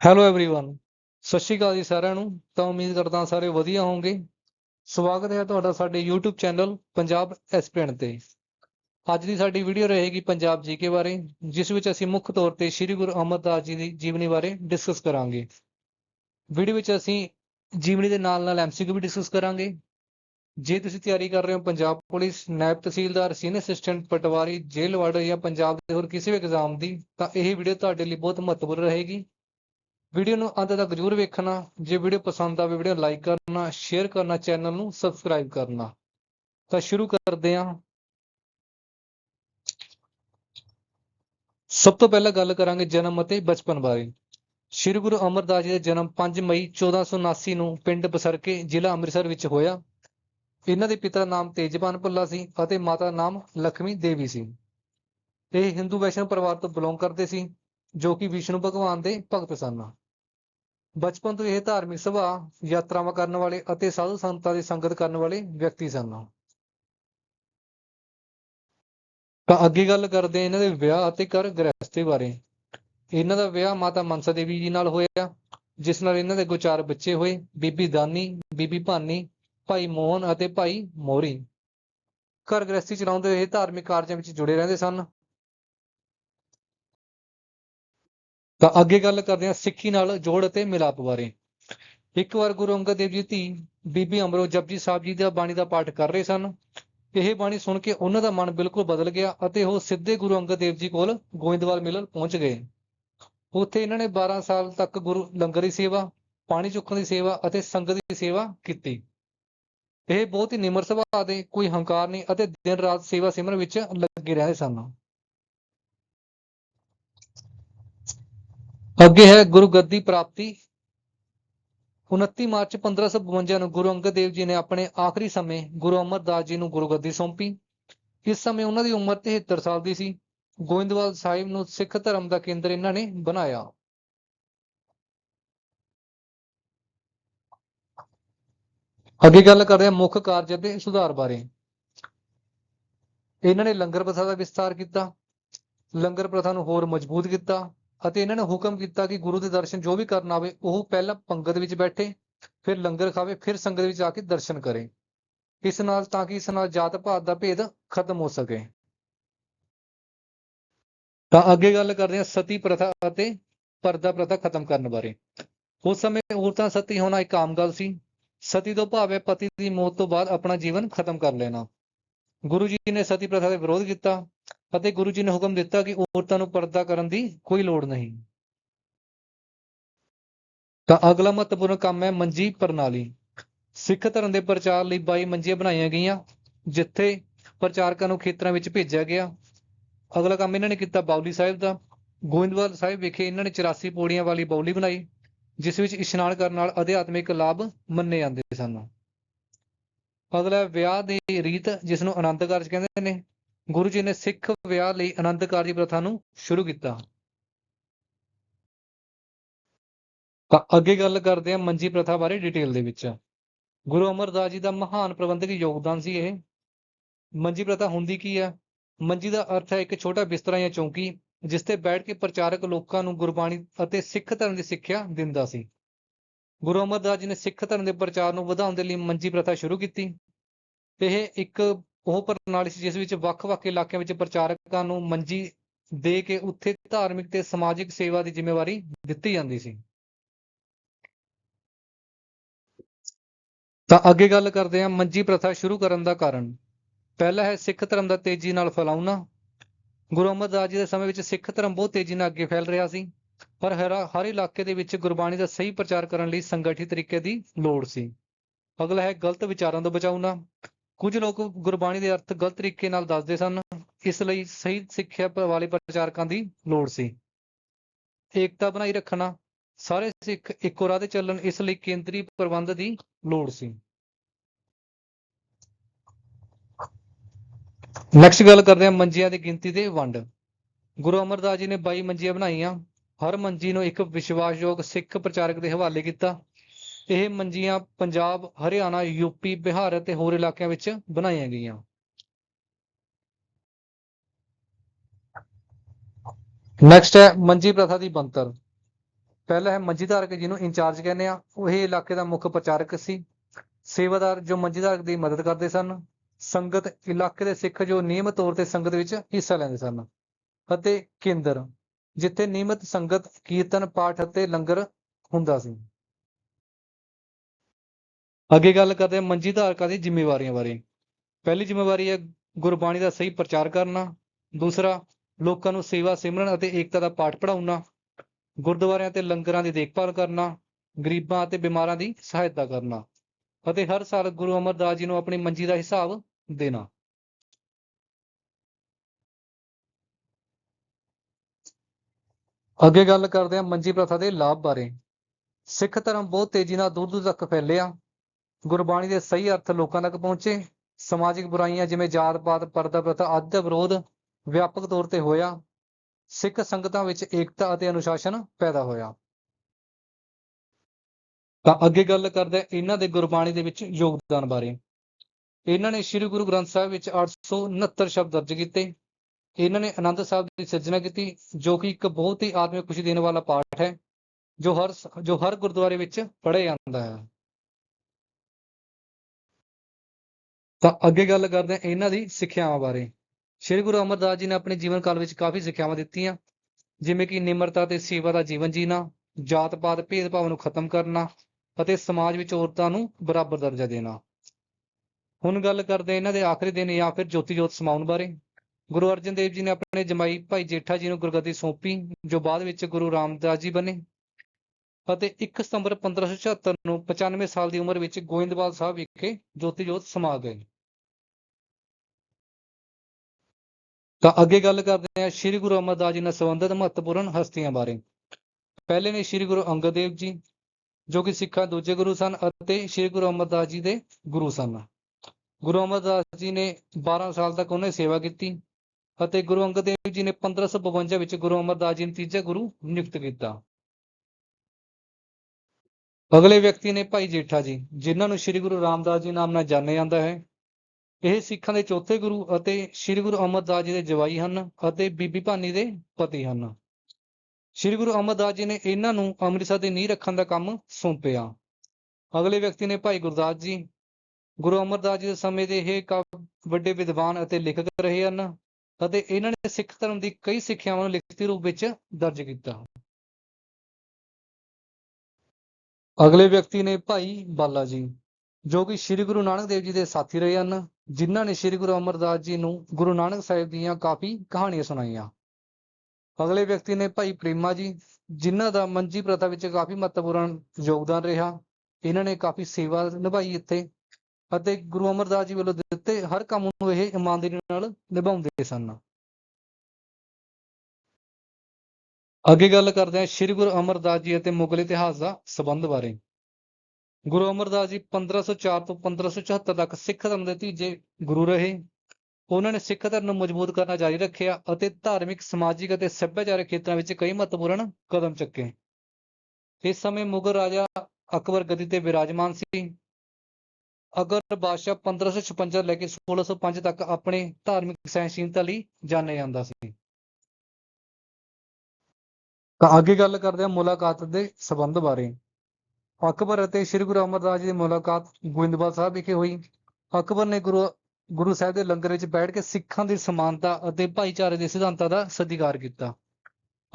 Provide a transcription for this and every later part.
Hello everyone ਸਤਿ ਸ਼੍ਰੀ ਅਕਾਲ ਜੀ ਸਾਰਿਆਂ ਨੂੰ ਤਾਂ ਉਮੀਦ ਕਰਦਾ ਹਾਂ ਸਾਰੇ ਵਧੀਆ ਹੋਵੋਗੇ ਸਵਾਗਤ ਹੈ ਤੁਹਾਡਾ ਸਾਡੇ YouTube ਚੈਨਲ ਪੰਜਾਬ ਐਸਪੀਐਨ ਤੇ ਅੱਜ ਦੀ ਸਾਡੀ ਵੀਡੀਓ ਰਹੇਗੀ ਪੰਜਾਬ ਜੀਕੇ ਬਾਰੇ ਜਿਸ ਵਿੱਚ ਅਸੀਂ ਮੁੱਖ ਤੌਰ ਤੇ ਸ੍ਰੀ ਗੁਰੂ ਅਮਰਦਾਸ ਜੀ ਦੀ ਜੀਵਨੀ ਬਾਰੇ ਡਿਸਕਸ ਕਰਾਂਗੇ ਵੀਡੀਓ ਵਿੱਚ ਅਸੀਂ ਜੀਵਨੀ ਦੇ ਨਾਲ ਨਾਲ ਐਮਸੀਕਿਊ ਵੀ ਡਿਸਕਸ ਕਰਾਂਗੇ ਜੇ ਤੁਸੀਂ ਤਿਆਰੀ ਕਰ ਰਹੇ ਹੋ Punjab police naib tehsildar senior assistant patwari ਜੇਲ੍ਹ ਵਾਰਡਰ ਜਾਂ ਪੰਜਾਬ ਦੇ ਹੋਰ ਕਿਸੇ ਵੀ ਐਗਜ਼ਾਮ ਦੀ ਤਾਂ ਇਹ ਵੀਡੀਓ ਤੁਹਾਡੇ ਲਈ ਬਹੁਤ ਮਹੱਤਵਪੂਰਨ ਰਹੇਗੀ ਵੀਡੀਓ ਨੂੰ ਅੰਤ ਤੱਕ ਜ਼ਰੂਰ ਵੇਖਣਾ। ਜੇ ਵੀਡੀਓ ਪਸੰਦ ਆਵੇ, ਵੀਡੀਓ ਲਾਈਕ ਕਰਨਾ, ਸ਼ੇਅਰ ਕਰਨਾ, ਚੈਨਲ ਨੂੰ ਸਬਸਕ੍ਰਾਈਬ ਕਰਨਾ। ਤਾਂ ਸ਼ੁਰੂ ਕਰਦੇ ਹਾਂ। ਸਭ ਤੋਂ ਪਹਿਲਾਂ ਗੱਲ ਕਰਾਂਗੇ ਜਨਮ ਅਤੇ ਬਚਪਨ ਬਾਰੇ। ਸ਼੍ਰੀ ਗੁਰੂ ਅਮਰਦਾਸ ਜੀ ਦਾ ਜਨਮ 5 ਮਈ 1479 ਨੂੰ ਪਿੰਡ ਬਸਰਕੇ ਜ਼ਿਲ੍ਹਾ ਅੰਮ੍ਰਿਤਸਰ ਵਿੱਚ ਹੋਇਆ। ਇਹਨਾਂ ਦੇ ਪਿਤਾ ਦਾ ਨਾਮ ਤੇਜਬਾਨ ਭੱਲਾ ਸੀ ਅਤੇ ਮਾਤਾ ਨਾਮ ਲਖਮੀ ਦੇਵੀ ਸੀ। ਇਹ ਹਿੰਦੂ ਵੈਸ਼ਨਵ ਪਰਿਵਾਰ ਤੋਂ ਬਿਲੋਂਗ ਕਰਦੇ ਸੀ, ਜੋ ਕਿ ਵਿਸ਼ਨੂੰ ਭਗਵਾਨ ਦੇ ਭਗਤ ਸਨ। ਬਚਪਨ ਤੋਂ ਇਹ ਧਾਰਮਿਕ ਸੁਭਾਅ, ਯਾਤਰਾਵਾਂ ਕਰਨ ਵਾਲੇ ਅਤੇ ਸਾਧੂ ਸੰਤਾਂ ਦੀ ਸੰਗਤ ਕਰਨ ਵਾਲੇ ਵਿਅਕਤੀ ਸਨ। ਤਾਂ ਅੱਗੇ ਗੱਲ ਕਰਦੇ ਹਾਂ ਇਹਨਾਂ ਦੇ ਵਿਆਹ ਅਤੇ ਘਰ ਗ੍ਰਹਸਥੀ ਬਾਰੇ। ਇਹਨਾਂ ਦਾ ਵਿਆਹ ਮਾਤਾ ਮਨਸਾ ਦੇਵੀ ਜੀ ਨਾਲ ਹੋਇਆ, ਜਿਸ ਨਾਲ ਇਹਨਾਂ ਦੇ ਅੱਗੋਂ ਚਾਰ ਬੱਚੇ ਹੋਏ, ਬੀਬੀ ਦਾਨੀ, ਬੀਬੀ ਭਾਨੀ, ਭਾਈ ਮੋਹਨ ਅਤੇ ਭਾਈ ਮੋਹਰੀ ਘਰ ਗ੍ਰਹਸਥੀ ਚਲਾਉਂਦੇ ਹੋਏ ਧਾਰਮਿਕ ਕਾਰਜਾਂ ਵਿੱਚ ਜੁੜੇ ਰਹਿੰਦੇ ਸਨ। ਤਾਂ ਅੱਗੇ ਗੱਲ ਕਰਦੇ ਹਾਂ ਸਿੱਖੀ ਨਾਲ ਜੋੜ ਅਤੇ ਮਿਲਾਪ ਬਾਰੇ। ਇੱਕ ਵਾਰ ਗੁਰੂ ਅੰਗਦ ਦੇਵ ਜੀ ਧੀ ਬੀਬੀ ਅਮਰੋ ਜਪਜੀ ਸਾਹਿਬ ਜੀ ਦਾ ਬਾਣੀ ਦਾ ਪਾਠ ਕਰ ਰਹੇ ਸਨ। ਇਹ ਬਾਣੀ ਸੁਣ ਕੇ ਉਹਨਾਂ ਦਾ ਮਨ ਬਿਲਕੁਲ ਬਦਲ ਗਿਆ ਅਤੇ ਉਹ ਸਿੱਧੇ ਗੁਰੂ ਅੰਗਦ ਦੇਵ ਜੀ ਕੋਲ ਗੋਇੰਦਵਾਲ ਮਿਲਣ ਪਹੁੰਚ ਗਏ। ਉੱਥੇ ਇਹਨਾਂ ਨੇ 12 ਸਾਲ ਤੱਕ ਗੁਰੂ ਲੰਗਰ ਦੀ ਸੇਵਾ, ਪਾਣੀ ਚੁੱਕਣ ਦੀ ਸੇਵਾ ਅਤੇ ਸੰਗਤ ਦੀ ਸੇਵਾ ਕੀਤੀ। ਇਹ ਬਹੁਤ ਹੀ ਨਿਮਰ ਸੁਭਾਅ ਦੇ ਕੋਈ ਹੰਕਾਰ ਨਹੀਂ ਅਤੇ ਦਿਨ ਰਾਤ ਸੇਵਾ ਸਿਮਰਨ ਵਿੱਚ ਲੱਗੇ ਰਹੇ ਸਨ। ਅੱਗੇ ਹੈ ਗੁਰੂ ਗੱਦੀ ਪ੍ਰਾਪਤੀ। 29 ਮਾਰਚ 1552 ਨੂੰ ਗੁਰੂ ਅੰਗਦ ਦੇਵ ਜੀ ਨੇ ਆਪਣੇ ਆਖਰੀ ਸਮੇਂ ਗੁਰੂ ਅਮਰਦਾਸ ਜੀ ਨੂੰ ਗੁਰੂ ਗੱਦੀ ਸੌਂਪੀ। ਇਸ ਸਮੇਂ ਉਹਨਾਂ ਦੀ ਉਮਰ 73 ਸਾਲ ਦੀ ਸੀ। ਗੋਇੰਦਵਾਲ ਸਾਹਿਬ ਨੂੰ ਸਿੱਖ ਧਰਮ ਦਾ ਕੇਂਦਰ ਇਹਨਾਂ ਨੇ ਬਣਾਇਆ। ਅੱਗੇ ਗੱਲ ਕਰਦੇ ਹਾਂ ਮੁੱਖ ਕਾਰਜ ਅਤੇ ਸੁਧਾਰ ਬਾਰੇ। ਇਹਨਾਂ ਨੇ ਲੰਗਰ ਪ੍ਰਥਾ ਦਾ ਵਿਸਥਾਰ ਕੀਤਾ। ਲੰਗਰ ਪ੍ਰਥਾ ਨੂੰ ਹੋਰ ਮਜ਼ਬੂਤ ਕੀਤਾ। ਅਤੇ ਇਹਨਾਂ ਨੇ ਹੁਕਮ ਕੀਤਾ ਕਿ ਗੁਰੂ ਦੇ ਦਰਸ਼ਨ ਜੋ ਵੀ ਕਰਨ ਆਵੇ, ਉਹ ਪਹਿਲਾਂ ਪੰਗਤ ਵਿੱਚ ਬੈਠੇ, ਫਿਰ ਲੰਗਰ ਖਾਵੇ, ਫਿਰ ਸੰਗਤ ਵਿੱਚ ਆ ਕੇ ਦਰਸ਼ਨ ਕਰੇ। ਇਸ ਨਾਲ ਤਾਂ ਕਿ ਇਸ ਨਾਲ ਜਾਤ ਪਾਤ ਦਾ ਭੇਦ ਖਤਮ ਹੋ ਸਕੇ। ਤਾਂ ਅੱਗੇ ਗੱਲ ਕਰਦੇ ਹਾਂ ਸਤੀ ਪ੍ਰਥਾ ਅਤੇ ਪਰਦਾ ਪ੍ਰਥਾ ਖਤਮ ਕਰਨ ਬਾਰੇ। ਉਸ ਸਮੇਂ ਔਰਤਾਂ ਸਤੀ ਹੋਣਾ ਇੱਕ ਆਮ ਗੱਲ ਸੀ। ਸਤੀ ਤੋਂ ਭਾਵ ਹੈ ਪਤੀ ਦੀ ਮੌਤ ਤੋਂ ਬਾਅਦ ਆਪਣਾ ਜੀਵਨ ਖਤਮ ਕਰ ਲੈਣਾ। ਗੁਰੂ ਜੀ ਨੇ ਸਤੀ ਪ੍ਰਥਾ ਦਾ ਵਿਰੋਧ ਕੀਤਾ। ਅਤੇ ਗੁਰੂ ਜੀ ਨੇ ਹੁਕਮ ਦਿੱਤਾ ਕਿ ਔਰਤਾਂ ਨੂੰ ਪਰਦਾ ਕਰਨ ਦੀ ਕੋਈ ਲੋੜ ਨਹੀਂ। ਤਾਂ ਅਗਲਾ ਮਹੱਤਵਪੂਰਨ ਕੰਮ ਹੈ ਮੰਜੀ ਪ੍ਰਣਾਲੀ। ਸਿੱਖ ਧਰਮ ਦੇ ਪ੍ਰਚਾਰ ਲਈ 22 ਮੰਜੀਆਂ ਬਣਾਈਆਂ ਗਈਆਂ, ਜਿੱਥੇ ਪ੍ਰਚਾਰਕਾਂ ਨੂੰ ਖੇਤਰਾਂ ਵਿੱਚ ਭੇਜਿਆ ਗਿਆ। ਅਗਲਾ ਕੰਮ ਇਹਨਾਂ ਨੇ ਕੀਤਾ ਬਾਉਲੀ ਸਾਹਿਬ ਦਾ। ਗੋਇੰਦਵਾਲ ਸਾਹਿਬ ਵਿਖੇ ਇਹਨਾਂ ਨੇ 84 ਪੌੜੀਆਂ ਵਾਲੀ ਬਾਉਲੀ ਬਣਾਈ, ਜਿਸ ਵਿੱਚ ਇਸ਼ਨਾਨ ਕਰਨ ਨਾਲ ਅਧਿਆਤਮਿਕ ਲਾਭ ਮੰਨੇ ਜਾਂਦੇ ਸਨ। ਅਗਲਾ ਵਿਆਹ ਦੀ ਰੀਤ, ਜਿਸ ਨੂੰ ਆਨੰਦ ਕਾਰਜ ਕਹਿੰਦੇ ਨੇ। ਗੁਰੂ ਜੀ ਨੇ ਸਿੱਖ ਵਿਆਹ ਲਈ ਆਨੰਦ ਕਾਰਜ ਪ੍ਰਥਾ ਨੂੰ ਸ਼ੁਰੂ ਕੀਤਾ। ਤਾਂ ਅੱਗੇ ਗੱਲ ਕਰਦੇ ਹਾਂ ਮੰਜੀ ਪ੍ਰਥਾ ਬਾਰੇ ਡਿਟੇਲ ਦੇ ਵਿੱਚ। ਗੁਰੂ ਅਮਰਦਾਸ ਜੀ ਦਾ ਮਹਾਨ ਪ੍ਰਬੰਧਕ ਯੋਗਦਾਨ ਸੀ ਇਹ। ਮੰਜੀ ਪ੍ਰਥਾ ਹੁੰਦੀ ਕੀ ਹੈ? ਮੰਜੀ ਦਾ ਅਰਥ ਹੈ ਇੱਕ ਛੋਟਾ ਬਿਸਤਰਾ ਜਾਂ ਚੌਂਕੀ, ਜਿਸ ਤੇ ਬੈਠ ਕੇ ਪ੍ਰਚਾਰਕ ਲੋਕਾਂ ਨੂੰ ਗੁਰਬਾਣੀ ਅਤੇ ਸਿੱਖ ਧਰਮ ਦੀ ਸਿੱਖਿਆ ਦਿੰਦਾ ਸੀ। ਗੁਰੂ ਅਮਰਦਾਸ ਜੀ ਨੇ ਸਿੱਖ ਧਰਮ ਦੇ ਪ੍ਰਚਾਰ ਨੂੰ ਵਧਾਉਣ ਦੇ ਲਈ ਮੰਜੀ ਪ੍ਰਥਾ ਸ਼ੁਰੂ ਕੀਤੀ। ਇਹ ਇੱਕ ਉਹ ਪ੍ਰਣਾਲੀ ਸੀ, ਜਿਸ ਵਿੱਚ ਵੱਖ-ਵੱਖ ਇਲਾਕਿਆਂ ਵਿੱਚ ਪ੍ਰਚਾਰਕਾਂ ਨੂੰ ਮੰਜੀ ਦੇ ਕੇ ਉੱਥੇ ਧਾਰਮਿਕ ਤੇ ਸਮਾਜਿਕ ਸੇਵਾ ਦੀ ਜ਼ਿੰਮੇਵਾਰੀ ਦਿੱਤੀ ਜਾਂਦੀ ਸੀ। ਤਾਂ ਅੱਗੇ ਗੱਲ ਕਰਦੇ ਹਾਂ, ਮੰਜੀ ਪ੍ਰਥਾ ਸ਼ੁਰੂ ਕਰਨ ਦਾ ਕਾਰਨ। ਪਹਿਲਾ ਹੈ ਸਿੱਖ ਧਰਮ ਦਾ ਤੇਜ਼ੀ ਨਾਲ ਫੈਲਾਉਣਾ। ਗੁਰੂ ਅਮਰਦਾਸ ਜੀ ਦੇ ਸਮੇਂ ਵਿੱਚ ਸਿੱਖ ਧਰਮ ਬਹੁਤ ਤੇਜ਼ੀ ਨਾਲ ਅੱਗੇ ਫੈਲ ਰਿਹਾ ਸੀ, ਪਰ ਹਰ ਹਰ ਇਲਾਕੇ ਦੇ ਵਿੱਚ ਗੁਰਬਾਣੀ ਦਾ ਸਹੀ ਪ੍ਰਚਾਰ ਕਰਨ ਲਈ ਸੰਗਠਿਤ ਤਰੀਕੇ ਦੀ ਲੋੜ ਸੀ। ਅਗਲਾ ਹੈ ਗਲਤ ਵਿਚਾਰਾਂ ਤੋਂ ਬਚਾਉਣਾ। ਕੁਝ ਲੋਕ ਗੁਰਬਾਣੀ ਦੇ ਅਰਥ ਗਲਤ ਤਰੀਕੇ ਨਾਲ ਦੱਸਦੇ ਸਨ। ਇਸ ਲਈ ਸਹੀ ਸਿੱਖਿਆ ਵਾਲੇ ਪ੍ਰਚਾਰਕਾਂ ਦੀ ਲੋੜ ਸੀ। ਏਕਤਾ ਬਣਾਈ ਰੱਖਣਾ, ਸਾਰੇ ਸਿੱਖ ਇੱਕੋ ਰਾਹ ਤੇ ਚੱਲਣ, ਇਸ ਲਈ ਕੇਂਦਰੀ ਪ੍ਰਬੰਧ ਦੀ ਲੋੜ ਸੀ। ਨੈਕਸਟ ਗੱਲ ਕਰਦੇ ਹਾਂ ਮੰਜੀਆਂ ਦੀ ਗਿਣਤੀ ਤੇ ਵੰਡ। ਗੁਰੂ ਅਮਰਦਾਸ ਜੀ ਨੇ 22 ਮੰਜੀਆਂ ਬਣਾਈਆਂ। ਹਰ ਮੰਜੀ ਨੂੰ ਇੱਕ ਵਿਸ਼ਵਾਸਯੋਗ ਸਿੱਖ ਪ੍ਰਚਾਰਕ ਦੇ ਹਵਾਲੇ ਕੀਤਾ। ਇਹ ਮੰਜੀਆਂ ਪੰਜਾਬ, ਹਰਿਆਣਾ ਯੂਪੀ ਬਿਹਾਰ ਅਤੇ ਹੋਰ ਇਲਾਕਿਆਂ ਵਿੱਚ ਬਣਾਈਆਂ ਗਈਆਂ। ਨੈਕਸਟ ਹੈ ਮੰਜੀ ਪ੍ਰਥਾ ਦੀ ਬਣਤਰ। ਪਹਿਲਾ ਹੈ ਮੰਜੀ ਧਾਰਕ ਜਿਹਨੂੰ ਇੰਚਾਰਜ ਕਹਿੰਦੇ ਆ। ਉਹ ਇਹ ਇਲਾਕੇ ਦਾ ਮੁੱਖ ਪ੍ਰਚਾਰਕ ਸੀ। ਸੇਵਾਦਾਰ ਜੋ ਮੰਜੀ ਧਾਰਕ ਦੀ ਮਦਦ ਕਰਦੇ ਸਨ, ਸੰਗਤ ਇਲਾਕੇ ਦੇ ਸਿੱਖ ਜੋ ਨਿਯਮਤ ਤੌਰ ਤੇ ਸੰਗਤ ਵਿੱਚ ਹਿੱਸਾ ਲੈਂਦੇ ਸਨ ਅਤੇ ਕੇਂਦਰ, ਜਿੱਥੇ ਨਿਯਮਤ ਸੰਗਤ, ਕੀਰਤਨ, ਪਾਠ ਅਤੇ ਲੰਗਰ ਹੁੰਦਾ ਸੀ। ਅੱਗੇ ਗੱਲ ਕਰਦੇ ਹਾਂ ਮੰਜੀ ਧਾਰਕਾਂ ਦੀ ਜ਼ਿੰਮੇਵਾਰੀਆਂ ਬਾਰੇ। ਪਹਿਲੀ ਜ਼ਿੰਮੇਵਾਰੀ ਹੈ ਗੁਰਬਾਣੀ ਦਾ ਸਹੀ ਪ੍ਰਚਾਰ ਕਰਨਾ। ਦੂਸਰਾ, ਲੋਕਾਂ ਨੂੰ ਸੇਵਾ ਸਿਮਰਨ ਅਤੇ ਏਕਤਾ ਦਾ ਪਾਠ ਪੜ੍ਹਾਉਣਾ। ਗੁਰਦੁਆਰਿਆਂ ਤੇ ਲੰਗਰਾਂ ਦੀ ਦੇਖਭਾਲ ਕਰਨਾ। ਗਰੀਬਾਂ ਅਤੇ ਬਿਮਾਰਾਂ ਦੀ ਸਹਾਇਤਾ ਕਰਨਾ। ਅਤੇ ਹਰ ਸਾਲ ਗੁਰੂ ਅਮਰਦਾਸ ਜੀ ਨੂੰ ਆਪਣੀ ਮੰਜੀ ਦਾ ਹਿਸਾਬ ਦੇਣਾ। ਅੱਗੇ ਗੱਲ ਕਰਦੇ ਹਾਂ ਮੰਜੀ ਪ੍ਰਥਾ ਦੇ ਲਾਭ ਬਾਰੇ। ਸਿੱਖ ਧਰਮ ਬਹੁਤ ਤੇਜ਼ੀ ਨਾਲ ਦੂਰ ਦੂਰ ਤੱਕ ਫੈਲਿਆ। ਗੁਰਬਾਣੀ ਦੇ ਸਹੀ ਅਰਥ ਲੋਕਾਂ ਤੱਕ ਪਹੁੰਚੇ। ਸਮਾਜਿਕ ਬੁਰਾਈਆਂ ਜਿਵੇਂ ਜਾਤ ਪਾਤ ਪਰਦਾ ਪ੍ਰਥਾ ਆਦਿ ਦਾ ਵਿਰੋਧ ਵਿਆਪਕ ਤੌਰ ਤੇ ਹੋਇਆ। ਸਿੱਖ ਸੰਗਤਾਂ ਵਿੱਚ ਏਕਤਾ ਅਤੇ ਅਨੁਸ਼ਾਸਨ ਪੈਦਾ ਹੋਇਆ। ਤਾਂ ਅੱਗੇ ਗੱਲ ਕਰਦੇ ਇਹਨਾਂ ਦੇ ਗੁਰਬਾਣੀ ਦੇ ਵਿੱਚ ਯੋਗਦਾਨ ਬਾਰੇ। ਇਹਨਾਂ ਨੇ ਸ੍ਰੀ ਗੁਰੂ ਗ੍ਰੰਥ ਸਾਹਿਬ ਵਿੱਚ 869 ਸ਼ਬਦ ਦਰਜ ਕੀਤੇ। ਇਹਨਾਂ ਨੇ ਆਨੰਦ ਸਾਹਿਬ ਦੀ ਸਿਰਜਣਾ ਕੀਤੀ, ਜੋ ਕਿ ਇੱਕ ਬਹੁਤ ਹੀ ਆਤਮਿਕ ਖੁਸ਼ੀ ਦੇਣ ਵਾਲਾ ਪਾਠ ਹੈ, ਜੋ ਹਰ ਸ- ਜੋ ਹਰ ਗੁਰਦੁਆਰੇ ਵਿੱਚ ਪੜ੍ਹਿਆ ਜਾਂਦਾ ਹੈ। ਤਾਂ ਅੱਗੇ ਗੱਲ ਕਰਦੇ ਹਾਂ ਇਹਨਾਂ ਦੀ ਸਿੱਖਿਆਵਾਂ ਬਾਰੇ। ਸ੍ਰੀ ਗੁਰੂ ਅਮਰਦਾਸ ਜੀ ਨੇ ਆਪਣੇ ਜੀਵਨ ਕਾਲ ਵਿੱਚ ਕਾਫੀ ਸਿੱਖਿਆਵਾਂ ਦਿੱਤੀਆਂ, ਜਿਵੇਂ ਕਿ ਨਿਮਰਤਾ ਤੇ ਸੇਵਾ ਦਾ ਜੀਵਨ ਜੀਣਾ ਜਾਤ ਪਾਤ ਭੇਦਭਾਵ ਨੂੰ ਖਤਮ ਕਰਨਾ ਅਤੇ ਸਮਾਜ ਵਿੱਚ ਔਰਤਾਂ ਨੂੰ ਬਰਾਬਰ ਦਰਜਾ ਦੇਣਾ। ਹੁਣ ਗੱਲ ਕਰਦੇ ਇਹਨਾਂ ਦੇ ਆਖਰੀ ਦਿਨ ਜਾਂ ਫਿਰ ਜੋਤੀ ਜੋਤ ਸਮਾਉਣ ਬਾਰੇ। ਗੁਰੂ ਅਰਜਨ ਦੇਵ ਜੀ ਨੇ ਆਪਣੇ ਜਮਾਈ ਭਾਈ ਜੇਠਾ ਜੀ ਨੂੰ ਗੁਰਗੱਦੀ ਸੌਂਪੀ, ਜੋ ਬਾਅਦ ਵਿੱਚ ਗੁਰੂ ਰਾਮਦਾਸ ਜੀ ਬਣੇ ਅਤੇ 1 ਸਤੰਬਰ 1576 ਨੂੰ 95 ਸਾਲ ਦੀ ਉਮਰ ਵਿੱਚ ਗੋਇੰਦਵਾਲ ਸਾਹਿਬ ਵਿਖੇ ਜੋਤੀ ਜੋਤ ਸਮਾ ਗਏ। ਤਾਂ ਅੱਗੇ ਗੱਲ ਕਰਦੇ ਹਾਂ ਸ੍ਰੀ ਗੁਰੂ ਅਮਰਦਾਸ ਜੀ ਨਾਲ ਸੰਬੰਧਿਤ ਮਹੱਤਵਪੂਰਨ ਹਸਤੀਆਂ ਬਾਰੇ। ਪਹਿਲੇ ਨੇ ਸ੍ਰੀ ਗੁਰੂ ਅੰਗਦ ਦੇਵ ਜੀ, ਜੋ ਕਿ ਸਿੱਖਾਂ ਦੂਜੇ ਗੁਰੂ ਸਨ, ਅਤੇ ਸ੍ਰੀ ਗੁਰੂ ਅਮਰਦਾਸ ਜੀ ਦੇ ਗੁਰੂ ਸਨ। ਗੁਰੂ ਅਮਰਦਾਸ ਜੀ ਨੇ 12 ਸਾਲ ਤੱਕ ਉਹਨੇ ਸੇਵਾ ਕੀਤੀ, ਅਤੇ ਗੁਰੂ ਅੰਗਦ ਦੇਵ ਜੀ ਨੇ 1552 ਵਿੱਚ ਗੁਰੂ ਅਮਰਦਾਸ ਜੀ ਨੂੰ ਤੀਜਾ ਗੁਰੂ ਨਿਯੁਕਤ ਕੀਤਾ। ਅਗਲੇ ਵਿਅਕਤੀ ਨੇ ਭਾਈ ਜੇਠਾ ਜੀ, ਜਿਨ੍ਹਾਂ ਨੂੰ ਸ੍ਰੀ ਗੁਰੂ ਰਾਮਦਾਸ ਜੀ ਨਾਮ ਨਾਲ ਜਾਣਿਆ ਜਾਂਦਾ ਹੈ। ਇਹ ਸਿੱਖਾਂ ਦੇ ਚੌਥੇ ਗੁਰੂ ਅਤੇ ਸ੍ਰੀ ਗੁਰੂ ਅਮਰਦਾਸ ਜੀ ਦੇ ਜਵਾਈ ਹਨ ਅਤੇ ਬੀਬੀ ਭਾਨੀ ਦੇ ਪਤੀ ਹਨ। ਸ੍ਰੀ ਗੁਰੂ ਅਮਰਦਾਸ ਜੀ ਨੇ ਇਹਨਾਂ ਨੂੰ ਅੰਮ੍ਰਿਤਸਰ ਦੀ ਨੀਂਹ ਰੱਖਣ ਦਾ ਕੰਮ ਸੌਂਪਿਆ। ਅਗਲੇ ਵਿਅਕਤੀ ਨੇ ਭਾਈ ਗੁਰਦਾਸ ਜੀ, ਗੁਰੂ ਅਮਰਦਾਸ ਜੀ ਦੇ ਸਮੇਂ ਦੇ ਇਹ ਕਾਫੀ ਵੱਡੇ ਵਿਦਵਾਨ ਅਤੇ ਲੇਖਕ ਰਹੇ ਹਨ ਅਤੇ ਇਹਨਾਂ ਨੇ ਸਿੱਖ ਧਰਮ ਦੀ ਕਈ ਸਿੱਖਿਆਵਾਂ ਨੂੰ ਲਿਖਤੀ ਰੂਪ ਵਿੱਚ ਦਰਜ ਕੀਤਾ। ਅਗਲੇ ਵਿਅਕਤੀ ਨੇ ਭਾਈ ਬਾਲਾ ਜੀ ਜੋ ਕਿ ਸ੍ਰੀ ਗੁਰੂ ਨਾਨਕ ਦੇਵ ਜੀ ਦੇ ਸਾਥੀ ਰਹੇ ਹਨ, ਜਿਨ੍ਹਾਂ ਨੇ ਸ੍ਰੀ ਗੁਰੂ ਅਮਰਦਾਸ ਜੀ ਨੂੰ ਗੁਰੂ ਨਾਨਕ ਸਾਹਿਬ ਦੀਆਂ ਕਾਫੀ ਕਹਾਣੀਆਂ ਸੁਣਾਈਆਂ। ਅਗਲੇ ਵਿਅਕਤੀ ਨੇ ਭਾਈ ਪ੍ਰੇਮਾ ਜੀ, ਜਿਨ੍ਹਾਂ ਦਾ ਮੰਜੀ ਪ੍ਰਥਾ ਵਿੱਚ ਕਾਫੀ ਮਹੱਤਵਪੂਰਨ ਯੋਗਦਾਨ ਰਿਹਾ, ਇਹਨਾਂ ਨੇ ਕਾਫੀ ਸੇਵਾ ਨਿਭਾਈ ਇੱਥੇ ਅਤੇ ਗੁਰੂ ਅਮਰਦਾਸ ਜੀ ਵੱਲੋਂ ਦਿੱਤੇ ਹਰ ਕੰਮ ਨੂੰ ਇਹ ਇਮਾਨਦਾਰੀ ਨਾਲ ਨਿਭਾਉਂਦੇ ਸਨ। ਅੱਗੇ ਗੱਲ ਕਰਦੇ ਹਾਂ ਸ੍ਰੀ ਗੁਰੂ ਅਮਰਦਾਸ ਜੀ ਅਤੇ ਮੁਗਲ ਇਤਿਹਾਸ ਦਾ ਸੰਬੰਧ ਬਾਰੇ। ਗੁਰੂ ਅਮਰਦਾਸ ਜੀ 1504 ਤੋਂ 1574 ਤੱਕ ਸਿੱਖ ਧਰਮ ਦੇ ਤੀਜੇ ਗੁਰੂ ਰਹੇ। ਉਹਨਾਂ ਨੇ ਸਿੱਖ ਧਰਮ ਨੂੰ ਮਜ਼ਬੂਤ ਕਰਨਾ ਜਾਰੀ ਰੱਖਿਆ ਅਤੇ ਧਾਰਮਿਕ, ਸਮਾਜਿਕ ਅਤੇ ਸੱਭਿਆਚਾਰਕ ਖੇਤਰਾਂ ਵਿੱਚ ਕਈ ਮਹੱਤਵਪੂਰਨ ਕਦਮ ਚੁੱਕੇ। ਇਸ ਸਮੇਂ ਮੁਗਲ ਰਾਜਾ ਅਕਬਰ ਗੱਦੀ ਤੇ ਵਿਰਾਜਮਾਨ ਸੀ। ਅਕਬਰ ਬਾਦਸ਼ਾਹ 1556 ਤੋਂ ਲੈ ਕੇ 1605 ਤੱਕ ਆਪਣੇ ਧਾਰਮਿਕ ਸਹਿਨਸ਼ੀਲਤਾ ਲਈ ਜਾਣਿਆ ਜਾਂਦਾ ਸੀ। ਤਾਂ ਅੱਗੇ ਗੱਲ ਕਰਦੇ ਹਾਂ ਮੁਲਾਕਾਤ ਦੇ ਸਬੰਧ ਬਾਰੇ। ਅਕਬਰ ਅਤੇ ਸ੍ਰੀ ਗੁਰੂ ਅਮਰਦਾਸ ਜੀ ਦੀ ਮੁਲਾਕਾਤ ਗੋਇੰਦਵਾਲ ਸਾਹਿਬ ਵਿਖੇ ਹੋਈ। ਅਕਬਰ ਨੇ ਗੁਰੂ ਗੁਰੂ ਸਾਹਿਬ ਦੇ ਲੰਗਰ ਵਿੱਚ ਬੈਠ ਕੇ ਸਿੱਖਾਂ ਦੀ ਸਮਾਨਤਾ ਅਤੇ ਭਾਈਚਾਰੇ ਦੇ ਸਿਧਾਂਤਾਂ ਦਾ ਸਤਿਕਾਰ ਕੀਤਾ।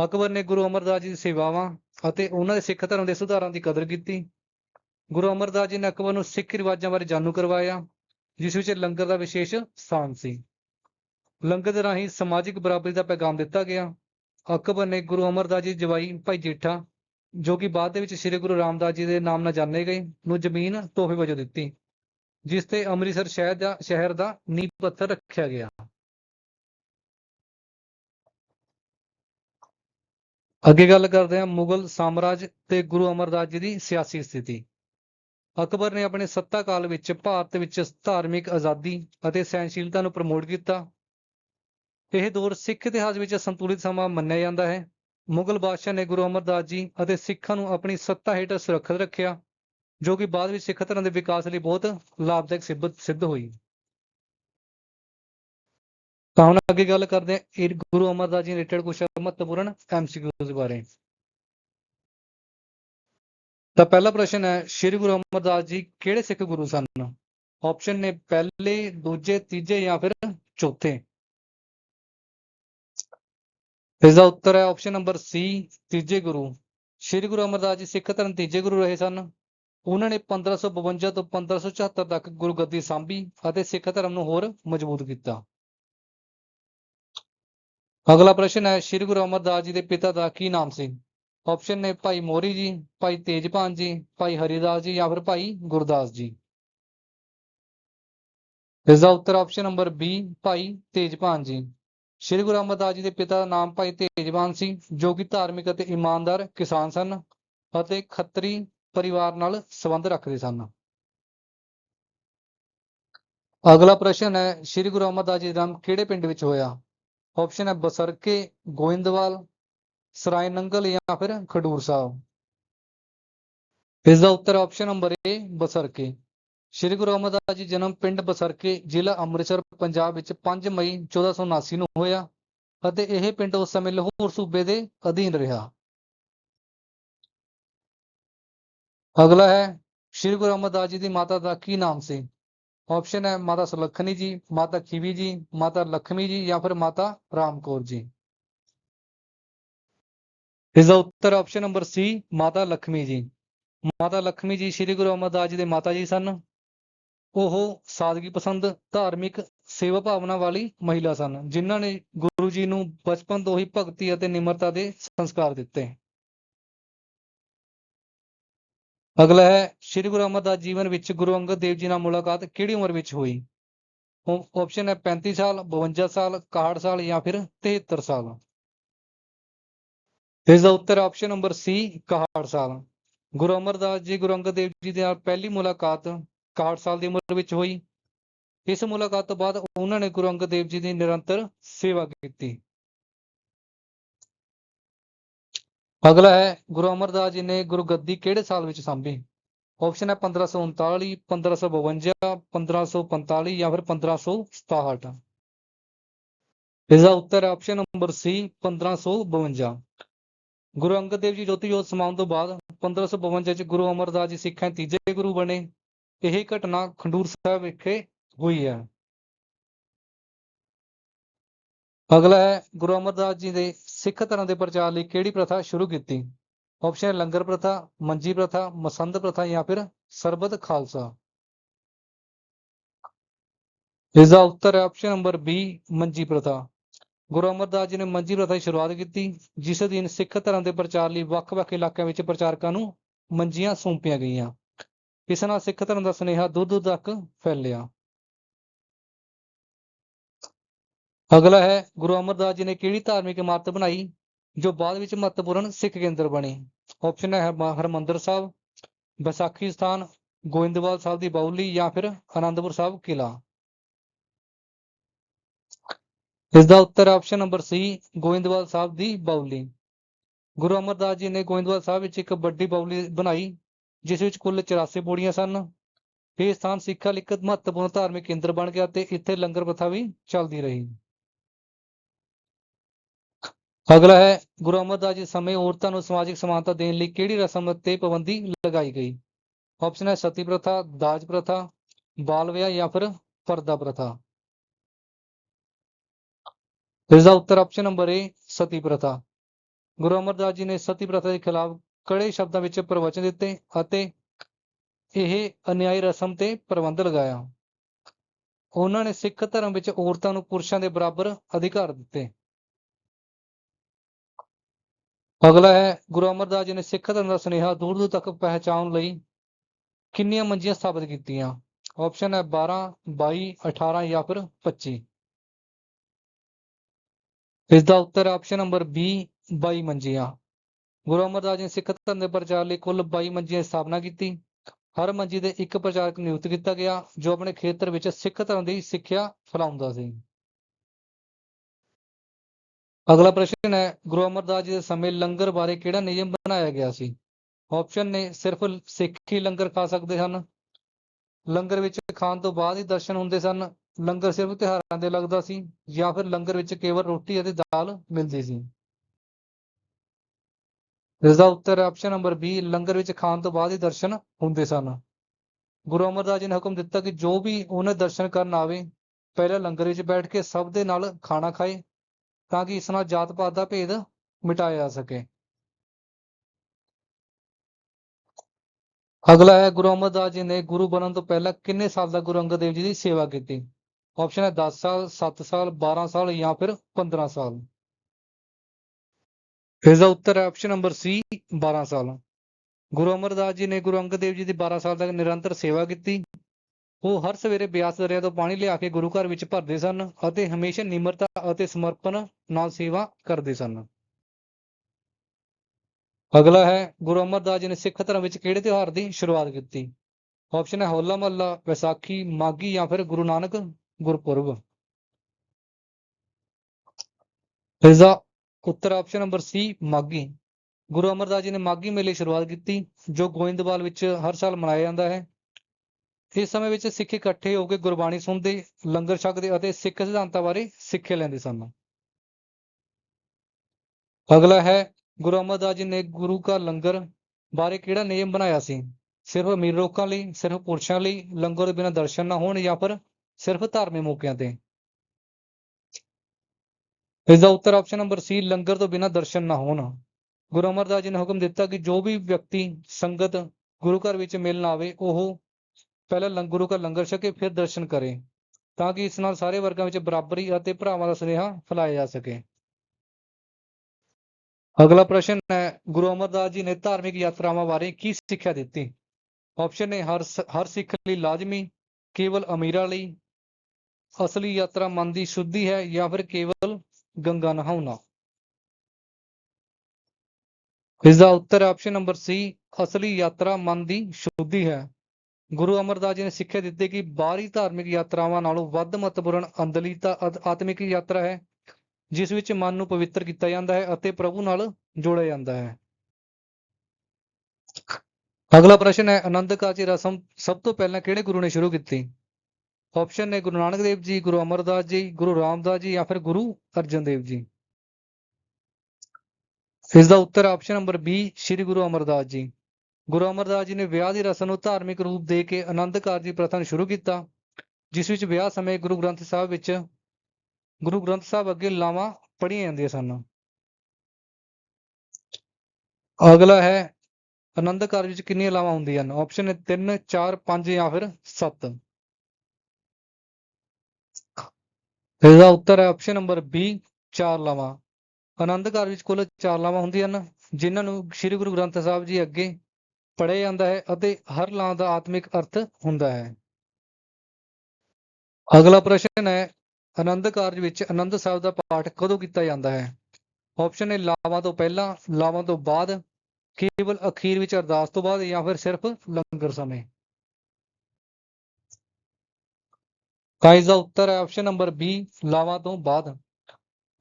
ਅਕਬਰ ਨੇ ਗੁਰੂ ਅਮਰਦਾਸ ਜੀ ਦੀ ਸੇਵਾਵਾਂ ਅਤੇ ਉਹਨਾਂ ਦੇ ਸਿੱਖ ਧਰਮ ਦੇ ਸੁਧਾਰਾਂ ਦੀ ਕਦਰ ਕੀਤੀ। ਗੁਰੂ ਅਮਰਦਾਸ ਜੀ ਨੇ ਅਕਬਰ ਨੂੰ ਸਿੱਖ ਰਿਵਾਜਾਂ ਬਾਰੇ ਜਾਣੂ ਕਰਵਾਇਆ, ਜਿਸ ਵਿੱਚ ਲੰਗਰ ਦਾ ਵਿਸ਼ੇਸ਼ ਸਥਾਨ ਸੀ। ਲੰਗਰ ਦੇ ਰਾਹੀਂ ਸਮਾਜਿਕ ਬਰਾਬਰੀ ਦਾ ਪੈਗਾਮ ਦਿੱਤਾ ਗਿਆ। ਅਕਬਰ ਨੇ ਗੁਰੂ ਅਮਰਦਾਸ ਜੀ ਦੀ ਜਵਾਈ ਭਾਈ ਜੇਠਾ ਜੋ ਕਿ ਬਾਅਦ ਦੇ ਵਿੱਚ ਸ੍ਰੀ ਗੁਰੂ ਰਾਮਦਾਸ ਜੀ ਦੇ ਨਾਮ ਨਾਲ ਜਾਣੇ ਗਏ, ਨੂੰ ਜ਼ਮੀਨ ਤੋਹਫੇ ਵਜੋਂ ਦਿੱਤੀ, ਜਿਸ ਤੇ ਅੰਮ੍ਰਿਤਸਰ ਸ਼ਹਿਰ ਦਾ ਸ਼ਹਿਰ ਦਾ ਨੀਂਹ ਪੱਥਰ ਰੱਖਿਆ ਗਿਆ। ਅੱਗੇ ਗੱਲ ਕਰਦੇ ਹਾਂ ਮੁਗਲ ਸਾਮਰਾਜ ਤੇ ਗੁਰੂ ਅਮਰਦਾਸ ਜੀ ਦੀ ਸਿਆਸੀ ਸਥਿਤੀ। ਅਕਬਰ ਨੇ ਆਪਣੇ ਸੱਤਾ ਕਾਲ ਵਿੱਚ ਭਾਰਤ ਵਿੱਚ ਧਾਰਮਿਕ ਆਜ਼ਾਦੀ ਅਤੇ ਸਹਿਣਸ਼ੀਲਤਾ ਨੂੰ ਪ੍ਰਮੋਟ ਕੀਤਾ। ਇਹ ਦੌਰ ਸਿੱਖ ਇਤਿਹਾਸ ਵਿੱਚ ਸੰਤੁਲਿਤ ਸਮਾਂ ਮੰਨਿਆ ਜਾਂਦਾ ਹੈ। ਮੁਗਲ ਬਾਦਸ਼ਾਹ ਨੇ ਗੁਰੂ ਅਮਰਦਾਸ ਜੀ ਅਤੇ ਸਿੱਖਾਂ ਨੂੰ ਆਪਣੀ ਸੱਤਾ ਹੇਠ ਸੁਰੱਖਿਅਤ ਰੱਖਿਆ, ਜੋ ਕਿ ਬਾਅਦ ਵਿੱਚ ਸਿੱਖ ਧਰਮ ਦੇ ਵਿਕਾਸ ਲਈ ਬਹੁਤ ਲਾਭਦਾਇਕ ਸਿੱਧ ਹੋਈ। ਤਾਂ ਹੁਣ ਅੱਗੇ ਗੱਲ ਕਰਦੇ ਹਾਂ, ਇਹ ਗੁਰੂ ਅਮਰਦਾਸ ਜੀ ਰਿਲੇਟਡ ਕੁਝ ਮਹੱਤਵਪੂਰਨ ਐਮਸੀਕਿਊਜ਼ ਬਾਰੇ। ਤਾਂ ਪਹਿਲਾ ਪ੍ਰਸ਼ਨ ਹੈ, ਸ੍ਰੀ ਗੁਰੂ ਅਮਰਦਾਸ ਜੀ ਕਿਹੜੇ ਸਿੱਖ ਗੁਰੂ ਸਨ? ਆਪਸ਼ਨ ਨੇ ਪਹਿਲੇ, ਦੂਜੇ, ਤੀਜੇ ਜਾਂ ਫਿਰ ਚੌਥੇ। ਇਸ ਦਾ ਉੱਤਰ ਹੈ ਆਪਸ਼ਨ ਨੰਬਰ ਸੀ ਤੀਜੇ ਗੁਰੂ। ਸ੍ਰੀ ਗੁਰੂ ਅਮਰਦਾਸ ਜੀ ਸਿੱਖ ਧਰਮ ਤੀਜੇ ਗੁਰੂ ਰਹੇ ਸਨ। ਉਹਨਾਂ ਨੇ 1552 ਤੋਂ 1574 ਤੱਕ ਗੁਰਗੱਦੀ ਸੰਭੀ ਅਤੇ ਸਿੱਖ ਧਰਮ ਨੂੰ ਹੋਰ ਮਜ਼ਬੂਤ ਕੀਤਾ। ਅਗਲਾ ਪ੍ਰਸ਼ਨ ਹੈ, ਸ੍ਰੀ ਗੁਰੂ ਅਮਰਦਾਸ ਜੀ ਦੇ ਪਿਤਾ ਦਾ ਕੀ ਨਾਮ ਸੀ? ਆਪਸ਼ਨ ਨੇ ਭਾਈ ਮੋਰੀ ਜੀ, ਭਾਈ ਤੇਜਪਾਨ ਜੀ, ਭਾਈ ਹਰੀਦਾਸ ਜੀ ਜਾਂ ਫਿਰ ਭਾਈ ਗੁਰਦਾਸ ਜੀ। ਇਸ ਦਾ ਉੱਤਰ ਆਪਸ਼ਨ ਨੰਬਰ ਬੀ ਭਾਈ ਤੇਜਭਾਨ ਜੀ। ਸ੍ਰੀ ਗੁਰੂ ਅਮਰਦਾਸ ਜੀ ਦੇ ਪਿਤਾ ਦਾ ਨਾਮ ਭਾਈ ਤੇਜਵਾਨ ਸੀ, ਜੋ ਕਿ ਧਾਰਮਿਕ ਅਤੇ ਇਮਾਨਦਾਰ ਕਿਸਾਨ ਸਨ ਅਤੇ ਖੱਤਰੀ ਪਰਿਵਾਰ ਨਾਲ ਸੰਬੰਧ ਰੱਖਦੇ ਸਨ। ਅਗਲਾ ਪ੍ਰਸ਼ਨ ਹੈ, ਸ੍ਰੀ ਗੁਰੂ ਅਮਰਦਾਸ ਜੀ ਦਾ ਜਨਮ ਕਿਹੜੇ ਪਿੰਡ ਵਿੱਚ ਹੋਇਆ? ਆਪਸ਼ਨ ਹੈ ਬਸਰਕੇ, ਗੋਇੰਦਵਾਲ ਸਰਾਏ ਨੰਗਲ ਜਾਂ ਫਿਰ ਖਡੂਰ ਸਾਹਿਬ। ਇਸ ਦਾ ਉੱਤਰ option number A Basarke. Shri Guru Amardas ji ਜਨਮ ਪਿੰਡ ਬਸਰਕੇ, ਜ਼ਿਲ੍ਹਾ ਅੰਮ੍ਰਿਤਸਰ, ਪੰਜਾਬ ਵਿੱਚ 5 ਮਈ 1479 ਨੂੰ ਹੋਇਆ ਅਤੇ ਇਹ ਪਿੰਡ ਉਸ ਸਮੇਂ ਲਾਹੌਰ ਸੂਬੇ ਦੇ ਅਧੀਨ ਰਿਹਾ। ਅਗਲਾ ਹੈ ਸ਼੍ਰੀ ਗੁਰੂ ਅਮਰਦਾਸ ਜੀ ਦੀ ਮਾਤਾ ਦਾ ਕੀ ਨਾਮ ਸੀ? ਆਪਸ਼ਨ ਹੈ ਮਾਤਾ ਸੁਲੱਖਣੀ ਜੀ, ਮਾਤਾ ਖੀਵੀ ਜੀ, ਮਾਤਾ ਲਖਮੀ ਜੀ ਜਾਂ ਫਿਰ ਮਾਤਾ ਰਾਮਕੌਰ ਜੀ। ਇਸ ਦਾ ਉੱਤਰ ਆਪਸ਼ਨ ਨੰਬਰ ਸੀ ਮਾਤਾ ਲਖਮੀ ਜੀ। ਮਾਤਾ ਲਖਮੀ ਜੀ ਸ਼੍ਰੀ ਗੁਰੂ ਅਮਰਦਾਸ ਜੀ ਦੇ ਮਾਤਾ ਜੀ ਸਨ। ਉਹ ਸਾਦਗੀ ਪਸੰਦ, ਧਾਰਮਿਕ ਸੇਵਾ ਭਾਵਨਾ ਵਾਲੀ ਮਹਿਲਾ ਸਨ, ਜਿਨ੍ਹਾਂ ਨੇ ਗੁਰੂ ਜੀ ਨੂੰ ਬਚਪਨ ਤੋਂ ਹੀ ਭਗਤੀ ਅਤੇ ਨਿਮਰਤਾ ਦੇ ਸੰਸਕਾਰ ਦਿੱਤੇ। ਅਗਲਾ ਹੈ, ਸ੍ਰੀ ਗੁਰੂ ਅਮਰਦਾਸ ਜੀਵਨ ਵਿੱਚ ਗੁਰੂ ਅੰਗਦ ਦੇਵ ਜੀ ਨਾਲ ਮੁਲਾਕਾਤ ਕਿਹੜੀ ਉਮਰ ਵਿੱਚ ਹੋਈ? ਆਪਸ਼ਨ ਹੈ 35 ਸਾਲ 52 ਸਾਲ 61 ਸਾਲ ਜਾਂ ਫਿਰ 73 ਸਾਲ। ਇਸ ਦਾ ਉੱਤਰ ਆਪਸ਼ਨ ਨੰਬਰ ਸੀ 61 ਸਾਲ। ਗੁਰੂ ਅਮਰਦਾਸ ਜੀ, ਗੁਰੂ ਅੰਗਦ ਦੇਵ ਜੀ ਦੇ ਨਾਲ ਪਹਿਲੀ ਮੁਲਾਕਾਤ 61 ਸਾਲ ਦੀ ਉਮਰ ਵਿੱਚ ਹੋਈ। ਇਸ ਮੁਲਾਕਾਤ ਤੋਂ ਬਾਅਦ ਉਹਨਾਂ ਨੇ ਗੁਰੂ ਅੰਗਦ ਦੇਵ ਜੀ ਦੀ ਨਿਰੰਤਰ ਸੇਵਾ ਕੀਤੀ। ਅਗਲਾ ਹੈ, ਗੁਰੂ ਅਮਰਦਾਸ ਜੀ ਨੇ ਗੁਰੂ ਗੱਦੀ ਕਿਹੜੇ ਸਾਲ ਵਿੱਚ ਸੰਭੀ? ਆਪਸ਼ਨ ਹੈ 1539 1552 1545 ਜਾਂ ਫਿਰ 1567 ਇਸ ਦਾ ਉੱਤਰ ਹੈ option number C 1552 Guru Angad Dev ji ਜੋਤੀ ਜੋਤ ਸਮਾਉਣ ਤੋਂ ਬਾਅਦ 1552 ਚ ਗੁਰੂ ਅਮਰਦਾਸ ਜੀ ਸਿੱਖਾਂ ਦੇ ਤੀਜੇ ਗੁਰੂ ਬਣੇ। ਇਹ ਘਟਨਾ ਖੰਡੂਰ ਸਾਹਿਬ ਵਿਖੇ ਹੋਈ ਹੈ। ਅਗਲਾ ਹੈ, ਗੁਰੂ ਅਮਰਦਾਸ ਜੀ ਦੇ ਸਿੱਖ ਧਰਮ ਦੇ ਪ੍ਰਚਾਰ ਲਈ ਕਿਹੜੀ ਪ੍ਰਥਾ ਸ਼ੁਰੂ ਕੀਤੀ? ਆਪਸ਼ਨ ਹੈ, ਲੰਗਰ ਪ੍ਰਥਾ, ਮੰਜੀ ਪ੍ਰਥਾ, ਮਸੰਦ ਪ੍ਰਥਾ ਜਾਂ ਫਿਰ ਸਰਬਤ ਖਾਲਸਾ। ਇਸ ਦਾ ਉੱਤਰ ਹੈ ਆਪਸ਼ਨ ਨੰਬਰ ਬੀ ਮੰਜੀ ਪ੍ਰਥਾ। ਗੁਰੂ ਅਮਰਦਾਸ ਜੀ ਨੇ ਮੰਜੀ ਪ੍ਰਥਾ ਦੀ ਸ਼ੁਰੂਆਤ ਕੀਤੀ, ਜਿਸ ਦਿਨ ਸਿੱਖ ਧਰਮ ਦੇ ਪ੍ਰਚਾਰ ਲਈ ਵੱਖ-ਵੱਖ ਇਲਾਕਿਆਂ ਵਿੱਚ ਪ੍ਰਚਾਰਕਾਂ ਨੂੰ ਮੰਜੀਆਂ ਸੌਂਪੀਆਂ ਗਈਆਂ। ਇਸ ਨਾਲ ਸਿੱਖ ਧਰਮ ਦਾ ਸੁਨੇਹਾ ਦੂਰ ਦੂਰ ਤੱਕ ਫੈਲਿਆ ਅਗਲਾ ਹੈ, ਗੁਰੂ ਅਮਰਦਾਸ ਜੀ ਨੇ ਕਿਹੜੀ ਧਾਰਮਿਕ ਇਮਾਰਤ ਬਣਾਈ ਜੋ ਬਾਅਦ ਵਿੱਚ ਮਹੱਤਵਪੂਰਨ ਸਿੱਖ ਕੇਂਦਰ ਬਣੀ? ਆਪਸ਼ਨ ਹੈ ਹਰਮ- ਹਰਿਮੰਦਰ ਸਾਹਿਬ, ਵਿਸਾਖੀ ਸਥਾਨ, ਗੋਇੰਦਵਾਲ ਸਾਹਿਬ ਦੀ ਬਾਉਲੀ ਜਾਂ ਫਿਰ ਆਨੰਦਪੁਰ ਸਾਹਿਬ ਕਿਲਾ ਇਸ ਦਾ ਉੱਤਰ option number C, Goindwal Sahib ਦੀ ਬਾਉਲੀ ਗੁਰੂ ਅਮਰਦਾਸ ਜੀ ਨੇ ਗੋਇੰਦਵਾਲ ਸਾਹਿਬ ਵਿੱਚ ਇੱਕ ਵੱਡੀ ਬਾਉਲੀ ਬਣਾਈ ਜਿਸ ਵਿੱਚ ਕੁੱਲ 84 ਬੋੜੀਆਂ ਸਨ। ਇਹ ਸਥਾਨ ਸਿੱਖਾਂ ਲਈ ਇੱਕ ਮਹੱਤਵਪੂਰਨ ਧਾਰਮਿਕ ਕੇਂਦਰ ਬਣ ਗਿਆ ਤੇ ਇੱਥੇ ਲੰਗਰ ਪ੍ਰਥਾ ਵੀ ਚੱਲਦੀ ਰਹੀ। ਅਗਲਾ ਹੈ, ਗੁਰੂ ਅਮਰਦਾਸ ਜੀ ਸਮੇਂ ਔਰਤਾਂ ਨੂੰ ਸਮਾਜਿਕ ਸਮਾਨਤਾ ਦੇਣ ਲਈ ਕਿਹੜੀ ਰਸਮ ਤੇ ਪਾਬੰਦੀ ਲਗਾਈ ਗਈ? ਆਪਸ਼ਨ ਹੈ ਸਤੀ ਪ੍ਰਥਾ, ਦਾਜ ਪ੍ਰਥਾ, ਬਾਲ ਵਿਆਹ ਜਾਂ ਫਿਰ ਪਰਦਾ ਪ੍ਰਥਾ। ਇਸ ਦਾ ਉੱਤਰ ਆਪਸ਼ਨ ਨੰਬਰ ਏ ਸਤੀ ਪ੍ਰਥਾ। ਗੁਰੂ ਅਮਰਦਾਸ ਜੀ ਨੇ ਸਤੀ ਪ੍ਰਥਾ ਦੇ ਖਿਲਾਫ ਕੜੇ ਸ਼ਬਦਾਂ ਵਿੱਚ ਪ੍ਰਵਚਨ ਦਿੱਤੇ ਅਤੇ ਇਹ ਅਨਿਆਈ ਰਸਮ ਤੇ ਪ੍ਰਬੰਧ ਲਗਾਇਆ। ਉਹਨਾਂ ਨੇ ਸਿੱਖ ਧਰਮ ਵਿੱਚ ਔਰਤਾਂ ਨੂੰ ਪੁਰਸ਼ਾਂ ਦੇ ਬਰਾਬਰ ਅਧਿਕਾਰ ਦਿੱਤੇ। ਅਗਲਾ ਹੈ, ਗੁਰੂ ਅਮਰਦਾਸ ਜੀ ਨੇ ਸਿੱਖ ਧਰਮ ਦਾ ਸੁਨੇਹਾ ਦੂਰ ਦੂਰ ਤੱਕ ਪਹੁੰਚਾਉਣ ਲਈ ਕਿੰਨੀਆਂ ਮੰਜੀਆਂ ਸਥਾਪਿਤ ਕੀਤੀਆਂ? ਆਪਸ਼ਨ ਹੈ 12 22 18 ਜਾਂ ਫਿਰ 25 ਇਸ ਦਾ ਉੱਤਰ ਆਪਸ਼ਨ ਨੰਬਰ ਬੀ 22 ਮੰਜੀਆਂ ਗੁਰੂ ਅਮਰਦਾਸ ਜੀ ਨੇ ਸਿੱਖ ਧਰਮ ਦੇ ਪ੍ਰਚਾਰ ਲਈ ਕੁੱਲ 22 ਮੰਜੀਆਂ ਦੀ ਸਥਾਪਨਾ ਕੀਤੀ। ਹਰ ਮੰਜੀ ਦੇ ਇੱਕ ਪ੍ਰਚਾਰਕ ਨਿਯੁਕਤ ਕੀਤਾ ਗਿਆ, ਜੋ ਆਪਣੇ ਖੇਤਰ ਵਿੱਚ ਸਿੱਖ ਧਰਮ ਦੀ ਸਿੱਖਿਆ ਫੈਲਾਉਂਦਾ ਸੀ। ਅਗਲਾ ਪ੍ਰਸ਼ਨ ਹੈ, ਗੁਰੂ ਅਮਰਦਾਸ ਜੀ ਦੇ ਸਮੇਂ ਲੰਗਰ ਬਾਰੇ ਕਿਹੜਾ ਨਿਯਮ ਬਣਾਇਆ ਗਿਆ ਸੀ? ਆਪਸ਼ਨ ਨੇ ਸਿਰਫ ਸਿੱਖ ਹੀ ਲੰਗਰ ਖਾ ਸਕਦੇ ਹਨ। ਲੰਗਰ ਵਿੱਚ ਖਾਣ ਤੋਂ ਬਾਅਦ ਹੀ ਦਰਸ਼ਨ ਹੁੰਦੇ ਸਨ। ਲੰਗਰ ਸਿਰਫ ਤਿਉਹਾਰਾਂ ਦੇ ਲੱਗਦਾ ਸੀ ਜਾਂ ਫਿਰ ਲੰਗਰ ਵਿੱਚ ਕੇਵਲ ਰੋਟੀ ਅਤੇ ਦਾਲ ਮਿਲਦੀ ਸੀ। ਇਸ ਦਾ ਉੱਤਰ ਹੈ ਆਪਸ਼ਨ ਨੰਬਰ ਬੀ ਲੰਗਰ ਵਿੱਚ ਖਾਣ ਤੋਂ ਬਾਅਦ ਹੀ ਦਰਸ਼ਨ ਹੁੰਦੇ ਸਨ। ਗੁਰੂ ਅਮਰਦਾਸ ਜੀ ਨੇ ਹੁਕਮ ਦਿੱਤਾ ਕਿ ਜੋ ਵੀ ਉਹਨੇ ਦਰਸ਼ਨ ਕਰਨ ਆਵੇ, ਪਹਿਲਾਂ ਲੰਗਰ ਵਿੱਚ ਬੈਠ ਕੇ ਸਭ ਦੇ ਨਾਲ ਖਾਣਾ ਖਾਏ, ਤਾਂ ਕਿ ਇਸ ਨਾਲ ਜਾਤ ਪਾਤ ਦਾ ਭੇਦ ਮਿਟਾਇਆ ਜਾ ਸਕੇ। ਅਗਲਾ ਹੈ, ਗੁਰੂ ਅਮਰਦਾਸ ਜੀ ਨੇ ਗੁਰੂ ਬਣਨ ਤੋਂ ਪਹਿਲਾਂ ਕਿੰਨੇ ਸਾਲ ਦਾ ਗੁਰੂ ਅੰਗਦ ਦੇਵ ਜੀ ਦੀ ਸੇਵਾ ਕੀਤੀ? ਆਪਸ਼ਨ ਹੈ 10 ਸਾਲ 7 ਸਾਲ 12 ਸਾਲ ਜਾਂ ਫਿਰ 15 ਸਾਲ। ਇਸ ਦਾ ਉੱਤਰ ਹੈ ਆਪਸ਼ਨ ਨੰਬਰ ਸੀ 12 ਸਾਲ। ਗੁਰੂ ਅਮਰਦਾਸ ਜੀ ਨੇ ਗੁਰੂ ਅੰਗਦ ਦੇਵ ਜੀ ਦੀ 12 ਸਾਲ ਤੱਕ ਨਿਰੰਤਰ ਸੇਵਾ ਕੀਤੀ। ਉਹ ਹਰ ਸਵੇਰੇ ਬਿਆਸ ਦਰਿਆ ਤੋਂ ਪਾਣੀ ਲਿਆ ਕੇ ਗੁਰੂ ਘਰ ਵਿੱਚ ਭਰਦੇ ਸਨ ਅਤੇ ਹਮੇਸ਼ਾ ਨਿਮਰਤਾ ਅਤੇ ਸਮਰਪਣ ਨਾਲ ਸੇਵਾ ਕਰਦੇ ਸਨ। ਅਗਲਾ ਹੈ, ਗੁਰੂ ਅਮਰਦਾਸ ਜੀ ਨੇ ਸਿੱਖ ਧਰਮ ਵਿੱਚ ਕਿਹੜੇ ਤਿਉਹਾਰ ਦੀ ਸ਼ੁਰੂਆਤ ਕੀਤੀ? ਆਪਸ਼ਨ ਹੈ ਹੋਲਾ ਮਹੱਲਾ, ਵਿਸਾਖੀ, ਮਾਘੀ ਜਾਂ ਫਿਰ ਗੁਰੂ ਨਾਨਕ ਗੁਰਪੁਰਬ। ਇਸ ਦਾ ਉੱਤਰ ਆਪਸ਼ਨ ਨੰਬਰ ਸੀ ਮਾਘੀ। ਗੁਰੂ ਅਮਰਦਾਸ ਜੀ ਨੇ ਮਾਘੀ ਮੇਲੇ ਸ਼ੁਰੂਆਤ ਕੀਤੀ, ਜੋ ਗੋਇੰਦਵਾਲ ਵਿੱਚ ਹਰ ਸਾਲ ਮਨਾਇਆ ਜਾਂਦਾ ਹੈ। ਇਸ ਸਮੇਂ ਵਿੱਚ ਸਿੱਖ ਇਕੱਠੇ ਹੋ ਕੇ ਗੁਰਬਾਣੀ ਸੁਣਦੇ, ਲੰਗਰ ਛਕਦੇ ਅਤੇ ਸਿੱਖ ਸਿਧਾਂਤਾਂ ਬਾਰੇ ਸਿੱਖਿਆ ਲੈਂਦੇ ਸਨ। ਅਗਲਾ ਹੈ, ਗੁਰੂ ਅਮਰਦਾਸ ਜੀ ਨੇ ਗੁਰੂ ਕਾ ਲੰਗਰ ਬਾਰੇ ਕਿਹੜਾ ਨਿਯਮ ਬਣਾਇਆ ਸੀ? ਸਿਰਫ ਅਮੀਰ ਲੋਕਾਂ ਲਈ, ਸਿਰਫ ਪੁਰਸ਼ਾਂ ਲਈ ਲੰਗਰ ਦੇ ਬਿਨਾਂ ਦਰਸ਼ਨ ਨਾ ਹੋਣ ਜਾਂ ਫਿਰ ਸਿਰਫ ਧਾਰਮਿਕ ਮੌਕਿਆਂ ਤੇ? ਇਸ ਦਾ ਉੱਤਰ ਆਪਸ਼ਨ ਨੰਬਰ ਸੀ, ਲੰਗਰ ਤੋਂ ਬਿਨਾਂ ਦਰਸ਼ਨ ਨਾ ਹੋਣ। ਗੁਰੂ ਅਮਰਦਾਸ ਜੀ ਨੇ ਹੁਕਮ ਦਿੱਤਾ ਕਿ ਜੋ ਵੀ ਵਿਅਕਤੀ ਸੰਗਤ ਗੁਰੂ ਘਰ ਵਿੱਚ ਮਿਲਣ ਆਵੇ, ਉਹ ਪਹਿਲਾਂ ਲੰਗ ਗੁਰੂ ਘਰ ਲੰਗਰ ਛਕੇ, ਫਿਰ ਦਰਸ਼ਨ ਕਰੇ, ਤਾਂ ਕਿ ਇਸ ਨਾਲ ਸਾਰੇ ਵਰਗਾਂ ਵਿੱਚ ਬਰਾਬਰੀ ਅਤੇ ਭਰਾਵਾਂ ਦਾ ਸੁਨੇਹਾ ਫੈਲਾਇਆ ਜਾ ਸਕੇ। ਅਗਲਾ ਪ੍ਰਸ਼ਨ ਹੈ, ਗੁਰੂ ਅਮਰਦਾਸ ਜੀ ਨੇ ਧਾਰਮਿਕ ਯਾਤਰਾਵਾਂ ਬਾਰੇ ਕੀ ਸਿੱਖਿਆ ਦਿੱਤੀ? ਆਪਸ਼ਨ ਹੈ ਹਰ ਸ- ਹਰ ਸਿੱਖ ਲਈ ਲਾਜ਼ਮੀ, ਕੇਵਲ ਅਮੀਰਾਂ ਲਈ ਅਸਲੀ ਯਾਤਰਾ ਮਨ ਦੀ ਸ਼ੁੱਧੀ ਹੈ ਜਾਂ ਫਿਰ ਕੇਵਲ ਗੰਗਾ ਨਹਾਉਣਾ। ਇਸ ਦਾ ਉੱਤਰ ਆਪਸ਼ਨ ਨੰਬਰ ਸੀ ਅਸਲੀ ਯਾਤਰਾ ਮਨ ਦੀ ਸ਼ੁੱਧੀ ਹੈ। ਗੁਰੂ ਅਮਰਦਾਸ ਜੀ ਨੇ ਸਿੱਖਿਆ ਦਿੱਤੀ ਕਿ ਬਾਹਰੀ ਧਾਰਮਿਕ ਯਾਤਰਾਵਾਂ ਨਾਲੋਂ ਵੱਧ ਮਹੱਤਵਪੂਰਨ ਅੰਦਰਲੀ ਆਤਮਿਕ ਯਾਤਰਾ ਹੈ, ਜਿਸ ਵਿੱਚ ਮਨ ਨੂੰ ਪਵਿੱਤਰ ਕੀਤਾ ਜਾਂਦਾ ਹੈ ਅਤੇ ਪ੍ਰਭੂ ਨਾਲ ਜੋੜਿਆ ਜਾਂਦਾ ਹੈ। ਅਗਲਾ ਪ੍ਰਸ਼ਨ ਹੈ ਆਨੰਦ ਕਾਚੀ ਰਸਮ ਸਭ ਤੋਂ ਪਹਿਲਾਂ ਕਿਹੜੇ ਗੁਰੂ ਨੇ ਸ਼ੁਰੂ ਕੀਤੀ? ਆਪਸ਼ਨ ਨੇ ਗੁਰੂ ਨਾਨਕ ਦੇਵ ਜੀ, ਗੁਰੂ ਅਮਰਦਾਸ ਜੀ, ਗੁਰੂ ਰਾਮਦਾਸ ਜੀ ਜਾਂ ਫਿਰ ਗੁਰੂ ਅਰਜਨ ਦੇਵ ਜੀ। ਇਸ ਦਾ ਉੱਤਰ option number B Shri Guru Amardas ji. Guru Amardas ਜੀ ਨੇ ਵਿਆਹ ਦੀ ਰਸਮ ਨੂੰ ਧਾਰਮਿਕ ਰੂਪ ਦੇ ਕੇ ਆਨੰਦ ਕਾਰਜ ਦੀ ਪ੍ਰਥਾ ਨੂੰ ਸ਼ੁਰੂ ਕੀਤਾ, ਜਿਸ ਵਿੱਚ ਵਿਆਹ ਸਮੇਂ ਗੁਰੂ ਗ੍ਰੰਥ ਸਾਹਿਬ ਵਿੱਚ ਗੁਰੂ ਗ੍ਰੰਥ ਸਾਹਿਬ ਅੱਗੇ ਲਾਵਾਂ ਪੜ੍ਹੀਆਂ ਜਾਂਦੀਆਂ ਸਨ। ਅਗਲਾ ਹੈ, ਆਨੰਦ ਕਾਰਜ ਵਿੱਚ ਕਿੰਨੀਆਂ ਲਾਵਾਂ ਹੁੰਦੀਆਂ ਹਨ? ਆਪਸ਼ਨ ਹੈ 3 4 5 ਜਾਂ ਫਿਰ 7 ਇਸ ਦਾ ਉੱਤਰ ਹੈ ਆਪਸ਼ਨ ਨੰਬਰ ਬੀ ਚਾਰ ਲਾਵਾਂ। ਆਨੰਦ ਕਾਰਜ ਵਿੱਚ ਕੁੱਲ ਚਾਰ ਲਾਵਾਂ ਹੁੰਦੀਆਂ ਹਨ, ਜਿਨ੍ਹਾਂ ਨੂੰ ਸ੍ਰੀ ਗੁਰੂ ਗ੍ਰੰਥ ਸਾਹਿਬ ਜੀ ਅੱਗੇ ਪੜ੍ਹਿਆ ਜਾਂਦਾ ਹੈ ਅਤੇ ਹਰ ਲਾਂ ਦਾ ਆਤਮਿਕ ਅਰਥ ਹੁੰਦਾ ਹੈ। ਅਗਲਾ ਪ੍ਰਸ਼ਨ ਹੈ, ਆਨੰਦ ਕਾਰਜ ਵਿੱਚ ਆਨੰਦ ਸਾਹਿਬ ਦਾ ਪਾਠ ਕਦੋਂ ਕੀਤਾ ਜਾਂਦਾ ਹੈ? ਆਪਸ਼ਨ ਹੈ ਲਾਵਾਂ ਤੋਂ ਪਹਿਲਾਂ, ਲਾਵਾਂ ਤੋਂ ਬਾਅਦ, ਕੇਵਲ ਅਖੀਰ ਵਿੱਚ ਅਰਦਾਸ ਤੋਂ ਬਾਅਦ ਜਾਂ ਫਿਰ ਸਿਰਫ ਲੰਗਰ ਸਮੇਂ। ਤਾਂ ਇਸ ਦਾ ਉੱਤਰ ਹੈ ਆਪਸ਼ਨ ਨੰਬਰ ਬੀ ਲਾਵਾਂ ਤੋਂ ਬਾਅਦ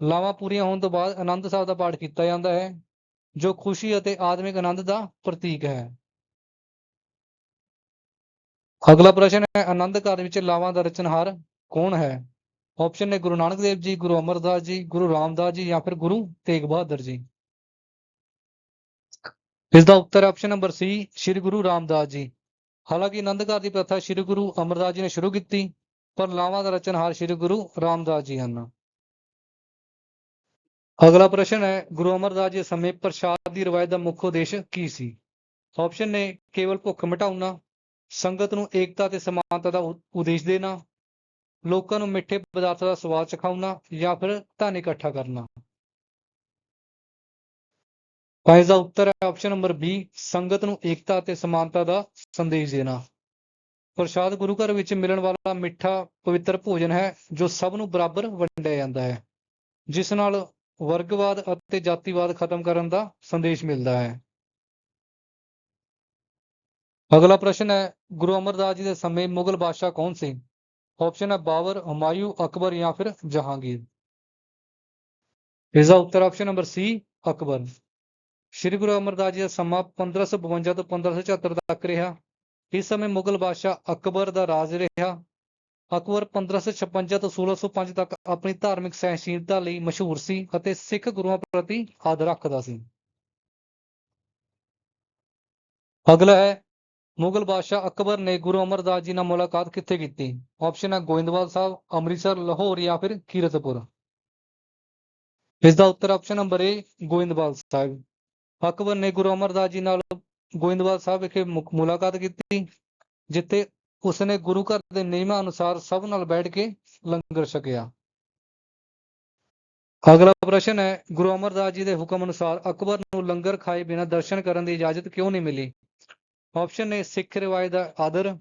ਲਾਵਾਂ ਪੂਰੀਆਂ ਹੋਣ ਤੋਂ ਬਾਅਦ ਆਨੰਦ ਸਾਹਿਬ ਦਾ ਪਾਠ ਕੀਤਾ ਜਾਂਦਾ ਹੈ ਜੋ ਖੁਸ਼ੀ ਅਤੇ ਆਤਮਿਕ ਆਨੰਦ ਦਾ ਪ੍ਰਤੀਕ ਹੈ ਅਗਲਾ ਪ੍ਰਸ਼ਨ ਹੈ ਆਨੰਦ ਘਰ ਵਿੱਚ ਲਾਵਾਂ ਦਾ ਰਚਨਹਾਰ ਕੌਣ ਹੈ ਆਪਸ਼ਨ ਨੇ ਗੁਰੂ ਨਾਨਕ ਦੇਵ ਜੀ ਗੁਰੂ ਅਮਰਦਾਸ ਜੀ ਗੁਰੂ ਰਾਮਦਾਸ ਜੀ ਜਾਂ ਫਿਰ ਗੁਰੂ ਤੇਗ ਬਹਾਦਰ ਜੀ ਇਸ ਦਾ ਉੱਤਰ option number C Shri Guru Ramdas ji ਹਾਲਾਂਕਿ ਆਨੰਦ ਘਰ ਦੀ ਪ੍ਰਥਾ ਸ੍ਰੀ ਗੁਰੂ ਅਮਰਦਾਸ ਜੀ ਨੇ ਸ਼ੁਰੂ ਕੀਤੀ ਪਰ ਲਾਵਾਂ ਦਾ ਰਚਨਹਾਰ ਸ੍ਰੀ ਗੁਰੂ ਰਾਮਦਾਸ ਜੀ ਹਨ। ਅਗਲਾ ਪ੍ਰਸ਼ਨ ਹੈ, ਗੁਰੂ ਅਮਰਦਾਸ ਜੀ ਸਮੇਂ ਪ੍ਰਸ਼ਾਦ ਦੀ ਰਵਾਇਤ ਦਾ ਮੁੱਖ ਉਦੇਸ਼ ਕੀ ਸੀ? ਆਪਸ਼ਨ ਨੇ ਕੇਵਲ ਭੁੱਖ ਮਿਟਾਉਣਾ, ਸੰਗਤ ਨੂੰ ਏਕਤਾ ਤੇ ਸਮਾਨਤਾ ਦਾ ਉਦੇਸ਼ ਦੇਣਾ, ਲੋਕਾਂ ਨੂੰ ਮਿੱਠੇ ਪਦਾਰਥਾਂ ਦਾ ਸਵਾਦ ਚਖਾਉਣਾ ਜਾਂ ਫਿਰ ਧਨ ਇਕੱਠਾ ਕਰਨਾ। ਇਸ ਦਾ ਉੱਤਰ ਹੈ ਆਪਸ਼ਨ ਨੰਬਰ ਬੀ ਸੰਗਤ ਨੂੰ ਏਕਤਾ ਅਤੇ ਸਮਾਨਤਾ ਦਾ ਸੰਦੇਸ਼ ਦੇਣਾ। ਪ੍ਰਸ਼ਾਦ ਗੁਰੂ ਘਰ ਵਿੱਚ ਮਿਲਣ ਵਾਲਾ ਮਿੱਠਾ ਪਵਿੱਤਰ ਭੋਜਨ ਹੈ, ਜੋ ਸਭ ਨੂੰ ਬਰਾਬਰ ਵੰਡਿਆ ਜਾਂਦਾ ਹੈ, ਜਿਸ ਨਾਲ ਵਰਗਵਾਦ ਅਤੇ ਜਾਤੀਵਾਦ ਖਤਮ ਕਰਨ ਦਾ ਸੰਦੇਸ਼ ਮਿਲਦਾ ਹੈ। ਅਗਲਾ ਪ੍ਰਸ਼ਨ ਹੈ, ਗੁਰੂ ਅਮਰਦਾਸ ਜੀ ਦੇ ਸਮੇਂ ਮੁਗਲ ਬਾਦਸ਼ਾਹ ਕੌਣ ਸੀ? ਆਪਸ਼ਨ ਹੈ ਬਾਬਰ, ਹੁਮਾਯੂ, ਅਕਬਰ ਜਾਂ ਫਿਰ ਜਹਾਂਗੀਰ। ਇਸ ਦਾ ਉੱਤਰ option number C Akbar. Shri Guru Amardas ji ਦਾ ਸਮਾਂ 1552 ਤੋਂ 1576 ਤੱਕ ਰਿਹਾ। ਇਸ ਸਮੇਂ ਮੁਗਲ ਬਾਦਸ਼ਾਹ ਅਕਬਰ ਦਾ ਰਾਜ ਰਿਹਾ। ਅਕਬਰ 1556 ਤੋਂ 1605 ਤੱਕ ਆਪਣੀ ਧਾਰਮਿਕ ਸਹਿਣਸ਼ੀਲਤਾ ਲਈ ਮਸ਼ਹੂਰ ਸੀ ਅਤੇ ਸਿੱਖ ਗੁਰੂਆਂ ਪ੍ਰਤੀ ਆਦਰ ਰੱਖਦਾ ਸੀ। ਅਗਲਾ ਹੈ, ਮੁਗਲ ਬਾਦਸ਼ਾਹ ਅਕਬਰ ਨੇ ਗੁਰੂ ਅਮਰਦਾਸ ਜੀ ਨਾਲ ਮੁਲਾਕਾਤ ਕਿੱਥੇ ਕੀਤੀ? ਆਪਸ਼ਨ ਹੈ ਗੋਇੰਦਵਾਲ ਸਾਹਿਬ, ਅੰਮ੍ਰਿਤਸਰ, ਲਾਹੌਰ ਜਾਂ ਫਿਰ ਕੀਰਤਪੁਰ। ਇਸ ਦਾ ਉੱਤਰ option number A Goindwal Sahib. Akbar ਨੇ ਗੁਰੂ ਅਮਰਦਾਸ ਜੀ ਨਾਲ ਗੋਇੰਦਵਾਲ ਸਾਹਿਬ ਵਿਖੇ ਮੁਕ- ਮੁਲਾਕਾਤ ਕੀਤੀ, ਜਿੱਥੇ ਉਸਨੇ ਗੁਰੂ ਘਰ ਦੇ ਨਿਯਮਾਂ ਅਨੁਸਾਰ ਸਭ ਨਾਲ ਬੈਠ ਕੇ ਲੰਗਰ ਛਕਿਆ। ਅਗਲਾ ਪ੍ਰਸ਼ਨ ਹੈ, ਗੁਰੂ ਅਮਰਦਾਸ ਜੀ ਦੇ ਹੁਕਮ ਅਨੁਸਾਰ ਅਕਬਰ ਨੂੰ ਲੰਗਰ ਖਾਏ ਬਿਨਾਂ ਦਰਸ਼ਨ ਕਰਨ ਦੀ ਇਜਾਜ਼ਤ ਕਿਉਂ ਨਹੀਂ ਮਿਲੀ? ਆਪਸ਼ਨ ਏ ਸਿੱਖ ਰਿਵਾਜ਼ ਦਾ ਆਦਰ,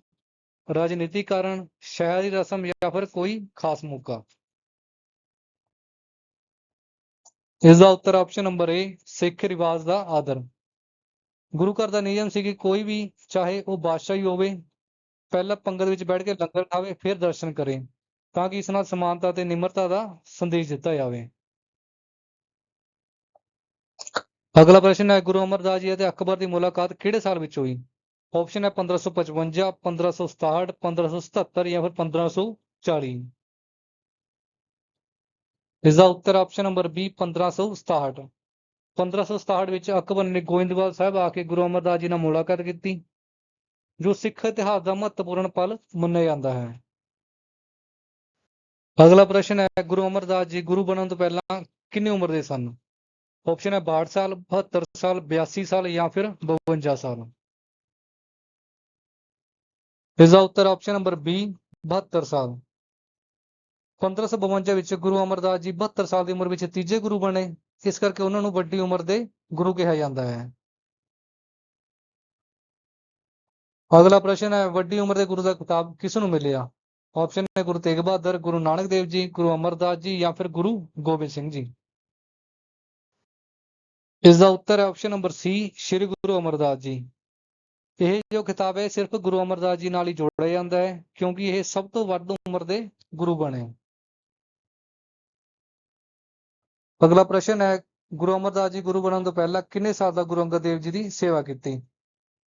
ਰਾਜਨੀਤੀ ਕਾਰਨ, ਸ਼ਹਿਰੀ ਰਸਮ ਜਾਂ ਫਿਰ ਕੋਈ ਖਾਸ ਮੌਕਾ। ਇਸ ਦਾ ਉੱਤਰ ਆਪਸ਼ਨ ਨੰਬਰ ਏ ਸਿੱਖ ਰਿਵਾਜ ਦਾ ਆਦਰ। ਗੁਰੂ ਘਰ ਦਾ ਨਿਯਮ ਸੀ ਕਿ ਕੋਈ ਵੀ, ਚਾਹੇ ਉਹ ਬਾਦਸ਼ਾਹ ਹੀ ਹੋਵੇ, ਪਹਿਲਾਂ ਪੰਗਤ ਵਿੱਚ ਬੈਠ ਕੇ ਲੰਗਰ ਖਾਵੇ, ਫਿਰ ਦਰਸ਼ਨ ਕਰੇ, ਤਾਂ ਕਿ ਇਸ ਨਾਲ ਸਮਾਨਤਾ ਤੇ ਨਿਮਰਤਾ ਦਾ ਸੰਦੇਸ਼ ਦਿੱਤਾ ਜਾਵੇ। ਅਗਲਾ ਪ੍ਰਸ਼ਨ ਹੈ, ਗੁਰੂ ਅਮਰਦਾਸ ਜੀ ਅਤੇ ਅਕਬਰ ਦੀ ਮੁਲਾਕਾਤ ਕਿਹੜੇ ਸਾਲ ਵਿੱਚ ਹੋਈ? ਆਪਸ਼ਨ ਹੈ 1555 1567 1577 ਜਾਂ ਫਿਰ 1540 ਇਸ ਦਾ ਉੱਤਰ ਆਪਸ਼ਨ ਨੰਬਰ B 1567 1567 ਵਿੱਚ ਅਕਬਰ ਨੇ ਗੋਇੰਦਵਾਲ ਸਾਹਿਬ ਆ ਕੇ ਗੁਰੂ ਅਮਰਦਾਸ ਜੀ ਨਾਲ ਮੁਲਾਕਾਤ ਕੀਤੀ, ਜੋ ਸਿੱਖ ਇਤਿਹਾਸ ਦਾ ਮਹੱਤਵਪੂਰਨ ਪਲ ਮੰਨਿਆ ਜਾਂਦਾ ਹੈ। ਅਗਲਾ ਪ੍ਰਸ਼ਨ ਹੈ, ਗੁਰੂ ਅਮਰਦਾਸ ਜੀ ਗੁਰੂ ਬਣਨ ਤੋਂ ਪਹਿਲਾਂ ਕਿੰਨੀ ਉਮਰ ਦੇ ਸਨ? ਆਪਸ਼ਨ ਹੈ 62 ਸਾਲ 72 ਸਾਲ 82 ਸਾਲ ਜਾਂ ਫਿਰ 52 ਸਾਲ। ਇਸ ਦਾ ਉੱਤਰ ਆਪਸ਼ਨ ਨੰਬਰ B 72 ਸਾਲ। 1552 ਵਿੱਚ ਗੁਰੂ ਅਮਰਦਾਸ ਜੀ 72 ਸਾਲ ਦੀ ਉਮਰ ਵਿੱਚ ਤੀਜੇ ਗੁਰੂ ਬਣੇ। ਇਸ ਕਰਕੇ ਉਹਨਾਂ ਨੂੰ ਵੱਡੀ ਉਮਰ ਦੇ ਗੁਰੂ ਕਿਹਾ ਜਾਂਦਾ ਹੈ। ਅਗਲਾ ਪ੍ਰਸ਼ਨ ਹੈ, ਵੱਡੀ ਉਮਰ ਦੇ ਗੁਰੂ ਦਾ ਖਿਤਾਬ ਕਿਸ ਨੂੰ ਮਿਲਿਆ? ਆਪਸ਼ਨ ਹੈ ਗੁਰੂ ਤੇਗ ਬਹਾਦਰ, ਗੁਰੂ ਨਾਨਕ ਦੇਵ ਜੀ, ਗੁਰੂ ਅਮਰਦਾਸ ਜੀ ਜਾਂ ਫਿਰ ਗੁਰੂ ਗੋਬਿੰਦ ਸਿੰਘ ਜੀ। ਇਸ ਦਾ ਉੱਤਰ ਹੈ option number C Shri Guru Amardas ji. ਇਹ ਜੋ ਕਿਤਾਬ ਹੈ ਸਿਰਫ ਗੁਰੂ ਅਮਰਦਾਸ ਜੀ ਨਾਲ ਹੀ ਜੋੜਿਆ ਜਾਂਦਾ ਹੈ, ਕਿਉਂਕਿ ਇਹ ਸਭ ਤੋਂ ਵੱਧ ਉਮਰ ਦੇ ਗੁਰੂ ਬਣੇ। ਅਗਲਾ ਪ੍ਰਸ਼ਨ ਹੈ, ਗੁਰੂ ਅਮਰਦਾਸ ਜੀ ਗੁਰੂ ਬਣਨ ਤੋਂ ਪਹਿਲਾਂ ਕਿੰਨੇ ਸਾਲ ਦਾ ਗੁਰੂ ਅੰਗਦ ਦੇਵ ਜੀ ਦੀ ਸੇਵਾ ਕੀਤੀ?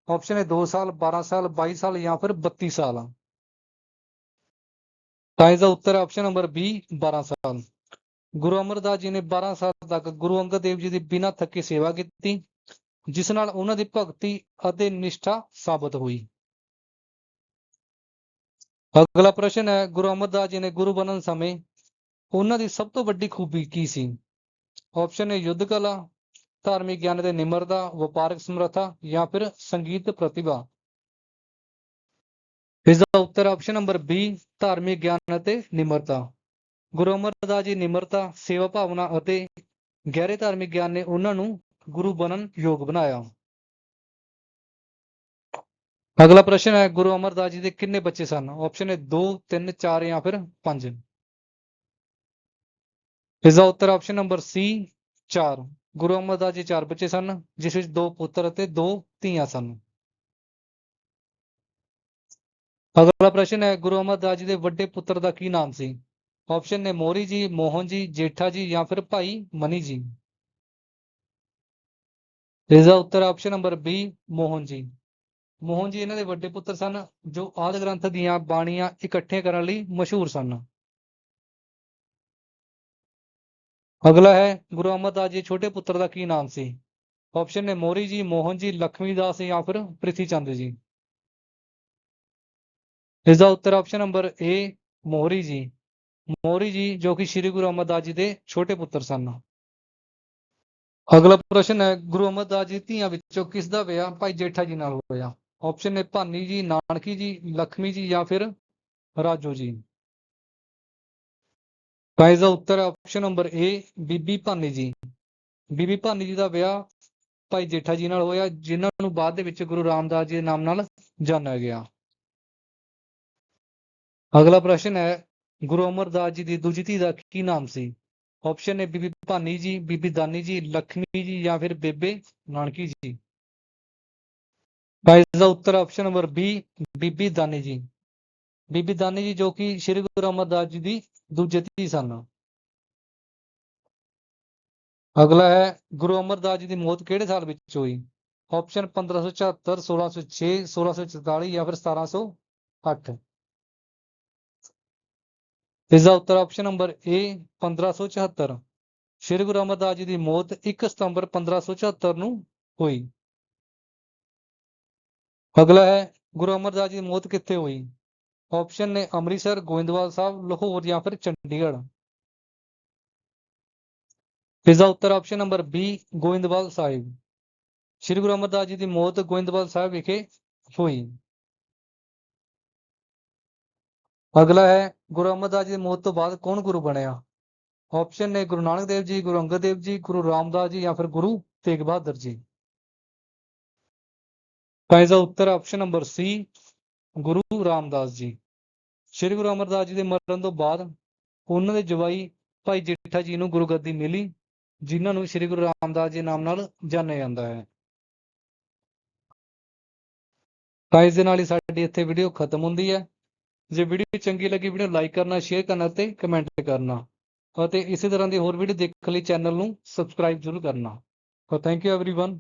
ਆਪਸ਼ਨ ਹੈ 2 ਸਾਲ 12 ਸਾਲ 22 ਸਾਲ ਜਾਂ ਫਿਰ 32 ਸਾਲ। ਤਾਂ ਇਸ ਦਾ ਉੱਤਰ ਹੈ ਆਪਸ਼ਨ ਨੰਬਰ B 12 ਸਾਲ। ਗੁਰੂ ਅਮਰਦਾਸ ਜੀ ਨੇ 12 ਸਾਲ ਤੱਕ ਗੁਰੂ ਅੰਗਦ ਦੇਵ ਜੀ ਦੀ ਬਿਨਾਂ ਥੱਕੇ ਸੇਵਾ ਕੀਤੀ, ਜਿਸ ਨਾਲ ਉਹਨਾਂ ਦੀ ਭਗਤੀ ਅਤੇ ਨਿਸ਼ਠਾ ਸਾਬਤ ਹੋਈ। ਅਗਲਾ ਪ੍ਰਸ਼ਨ ਹੈ, ਗੁਰੂ ਅਮਰਦਾਸ ਜੀ ਨੇ ਗੁਰੂ ਬਣਨ ਸਮੇਂ ਉਹਨਾਂ ਦੀ ਸਭ ਤੋਂ ਵੱਡੀ ਖੂਬੀ ਕੀ ਸੀ? ਆਪਸ਼ਨ ਹੈ ਯੁੱਧ ਕਲਾ, ਧਾਰਮਿਕ ਗਿਆਨ ਅਤੇ ਨਿਮਰਤਾ ਵਪਾਰਕ ਸਮਰੱਥਾ ਜਾਂ ਫਿਰ ਸੰਗੀਤ ਪ੍ਰਤਿਭਾ। ਇਸ ਦਾ ਉੱਤਰ ਆਪਸ਼ਨ ਨੰਬਰ B, ਧਾਰਮਿਕ ਗਿਆਨ ਅਤੇ ਨਿਮਰਤਾ। ਗੁਰੂ ਅਮਰਦਾਸ ਜੀ ਨਿਮਰਤਾ, ਸੇਵਾ ਭਾਵਨਾ ਅਤੇ ਗਹਿਰੇ ਧਾਰਮਿਕ ਗਿਆਨ ਨੇ ਉਹਨਾਂ ਨੂੰ ਗੁਰੂ ਬਣਨ ਯੋਗ ਬਣਾਇਆ। ਅਗਲਾ ਪ੍ਰਸ਼ਨ ਹੈ, ਗੁਰੂ ਅਮਰਦਾਸ ਜੀ ਦੇ ਕਿੰਨੇ ਬੱਚੇ ਸਨ? ਆਪਸ਼ਨ ਹੈ 2 3 4 ਜਾਂ ਫਿਰ 5 ਇਸ ਦਾ ਉੱਤਰ option number C 4 Guru Amardas ji ਚਾਰ ਬੱਚੇ ਸਨ, ਜਿਸ ਵਿੱਚ ਦੋ ਪੁੱਤਰ ਅਤੇ ਦੋ ਧੀਆਂ ਸਨ। ਅਗਲਾ ਪ੍ਰਸ਼ਨ ਹੈ, ਗੁਰੂ ਅਮਰਦਾਸ ਜੀ ਦੇ ਵੱਡੇ ਪੁੱਤਰ ਦਾ ਕੀ ਨਾਮ ਸੀ? ਆਪਸ਼ਨ ਨੇ ਮੋਰੀ ਜੀ, ਮੋਹਨ ਜੀ, ਜੇਠਾ ਜੀ ਜਾਂ ਫਿਰ ਭਾਈ ਮਨੀ ਜੀ। ਇਸ ਦਾ ਉੱਤਰ option number B, Mohan ji. Mohan ji ਇਹਨਾਂ ਦੇ ਵੱਡੇ ਪੁੱਤਰ ਸਨ, ਜੋ ਆਦਿ ਗ੍ਰੰਥ ਦੀਆਂ ਬਾਣੀਆਂ ਇਕੱਠੇ ਕਰਨ ਲਈ ਮਸ਼ਹੂਰ ਸਨ। ਅਗਲਾ ਹੈ, ਗੁਰੂ ਅਮਰਦਾਸ ਜੀ ਦੇ ਛੋਟੇ ਪੁੱਤਰ ਦਾ ਕੀ ਨਾਮ ਸੀ? ਆਪਸ਼ਨ ਨੇ ਮੋਰੀ ਜੀ, ਮੋਹਨ ਜੀ, ਲਖਮੀ ਦਾਸ ਜਾਂ ਫਿਰ ਪ੍ਰਿਥੀ ਚੰਦ ਜੀ। ਇਸ ਦਾ ਉੱਤਰ ਆਪਸ਼ਨ ਨੰਬਰ A, ਮੋਹਰੀ ਜੀ। ਮੋਹਰੀ ਜੀ, ਜੋ ਕਿ ਸ੍ਰੀ ਗੁਰੂ ਅਮਰਦਾਸ ਜੀ ਦੇ ਛੋਟੇ ਪੁੱਤਰ ਸਨ। ਅਗਲਾ ਪ੍ਰਸ਼ਨ ਹੈ, ਗੁਰੂ ਅਮਰਦਾਸ ਜੀ ਧੀਆਂ ਵਿੱਚੋਂ ਕਿਸ ਦਾ ਵਿਆਹ ਭਾਈ ਜੇਠਾ ਜੀ ਨਾਲ ਹੋਇਆ? ਆਪਸ਼ਨ ਨੇ ਭਾਨੀ ਜੀ, ਨਾਨਕੀ ਜੀ, ਲਖਮੀ ਜੀ ਜਾਂ ਫਿਰ ਰਾਜੋ ਜੀ। ਤਾਂ ਦਾ ਉੱਤਰ option number A, Bibi Bhani ji. Bibi Bhani ji ਦਾ ਵਿਆਹ ਭਾਈ ਜੇਠਾ ਜੀ ਨਾਲ ਹੋਇਆ, ਜਿਨ੍ਹਾਂ ਨੂੰ ਬਾਅਦ ਦੇ ਵਿੱਚ ਗੁਰੂ ਰਾਮਦਾਸ ਜੀ ਦੇ ਨਾਮ ਨਾਲ ਜਾਣਿਆ ਗਿਆ। ਅਗਲਾ ਪ੍ਰਸ਼ਨ ਹੈ, ਗੁਰੂ ਅਮਰਦਾਸ ਜੀ ਦੀ ਦੂਜੀ ਧੀ ਦਾ ਕੀ ਨਾਮ ਸੀ? ਆਪਸ਼ਨ ਹੈ ਬੀਬੀ ਭਾਨੀ ਜੀ, ਬੀਬੀ ਦਾਨੀ ਜੀ, ਲਖਮੀ ਜੀ ਜਾਂ ਫਿਰ ਬੇਬੇ ਨਾਨਕੀ ਜੀ। ਤਾਂ ਦਾ ਉੱਤਰ option number B, Bibi Dani ਜੀ। ਬੀਬੀ ਦਾਨੀ ਜੀ ਜੋ ਕਿ ਸ੍ਰੀ ਗੁਰੂ ਅਮਰਦਾਸ ਜੀ ਦੀ ਦੂਜੇ ਧੀ ਸਨ। ਅਗਲਾ ਹੈ, ਗੁਰੂ ਅਮਰਦਾਸ ਜੀ ਦੀ ਮੌਤ ਕਿਹੜੇ ਸਾਲ ਵਿੱਚ ਹੋਈ? ਆਪਸ਼ਨ 1574 1606 1644 ਜਾਂ ਫਿਰ 1708 ਇਸ ਦਾ ਉੱਤਰ option number A 1574 Shri Guru Amardas ji ਦੀ ਮੌਤ 1 ਸਤੰਬਰ 1574 ਨੂੰ ਹੋਈ। ਅਗਲਾ ਹੈ, ਗੁਰੂ ਅਮਰਦਾਸ ਜੀ ਦੀ ਮੌਤ ਕਿੱਥੇ ਹੋਈ? ਆਪਸ਼ਨ ਨੇ ਅੰਮ੍ਰਿਤਸਰ, ਗੋਇੰਦਵਾਲ ਸਾਹਿਬ, ਲਾਹੌਰ ਜਾਂ ਫਿਰ ਚੰਡੀਗੜ੍ਹ। ਇਸ ਦਾ ਉੱਤਰ option number B Goindwal Sahib. Shri Guru Amardas ji ਦੀ ਮੌਤ ਗੋਇੰਦਵਾਲ ਸਾਹਿਬ ਵਿਖੇ ਹੋਈ। ਅਗਲਾ ਹੈ, ਗੁਰੂ ਅਮਰਦਾਸ ਜੀ ਦੀ ਮੌਤ ਤੋਂ ਬਾਅਦ ਕੌਣ ਗੁਰੂ ਬਣਿਆ? ਆਪਸ਼ਨ ਨੇ ਗੁਰੂ ਨਾਨਕ ਦੇਵ ਜੀ, ਗੁਰੂ ਅੰਗਦ ਦੇਵ ਜੀ, ਗੁਰੂ ਰਾਮਦਾਸ ਜੀ ਜਾਂ ਫਿਰ ਗੁਰੂ ਤੇਗ ਬਹਾਦਰ ਜੀ। ਤਾਂ ਇਸ ਦਾ ਉੱਤਰ option number C Guru Ramdas ji ਸ੍ਰੀ ਗੁਰੂ ਅਮਰਦਾਸ ਜੀ ਦੇ ਮਰਨ ਤੋਂ ਬਾਅਦ ਉਹਨਾਂ ਦੇ ਜਵਾਈ ਭਾਈ ਜੇਠਾ ਜੀ ਨੂੰ ਗੁਰੂ ਗੱਦੀ ਮਿਲੀ ਜਿਨ੍ਹਾਂ ਨੂੰ ਸ੍ਰੀ ਗੁਰੂ ਰਾਮਦਾਸ ਜੀ ਨਾਮ ਨਾਲ ਜਾਣਿਆ ਜਾਂਦਾ ਹੈ ਤਾਂ ਇਸ ਦੇ ਨਾਲ ਹੀ ਸਾਡੀ ਇੱਥੇ ਵੀਡੀਓ ਖਤਮ ਹੁੰਦੀ ਹੈ ਜੇ ਵੀਡੀਓ ਚੰਗੀ ਲੱਗੀ ਵੀਡੀਓ ਲਾਈਕ ਕਰਨਾ ਸ਼ੇਅਰ ਕਰਨਾ ਤੇ ਕਮੈਂਟ ਕਰਨਾ ਅਤੇ ਇਸੇ ਤਰ੍ਹਾਂ ਦੀ ਹੋਰ ਵੀਡੀਓ ਦੇਖਣ ਲਈ ਚੈਨਲ ਨੂੰ ਸਬਸਕ੍ਰਾਈਬ ਜ਼ਰੂਰ ਕਰਨਾ ਤਾਂ ਥੈਂਕ ਯੂ एवरीवन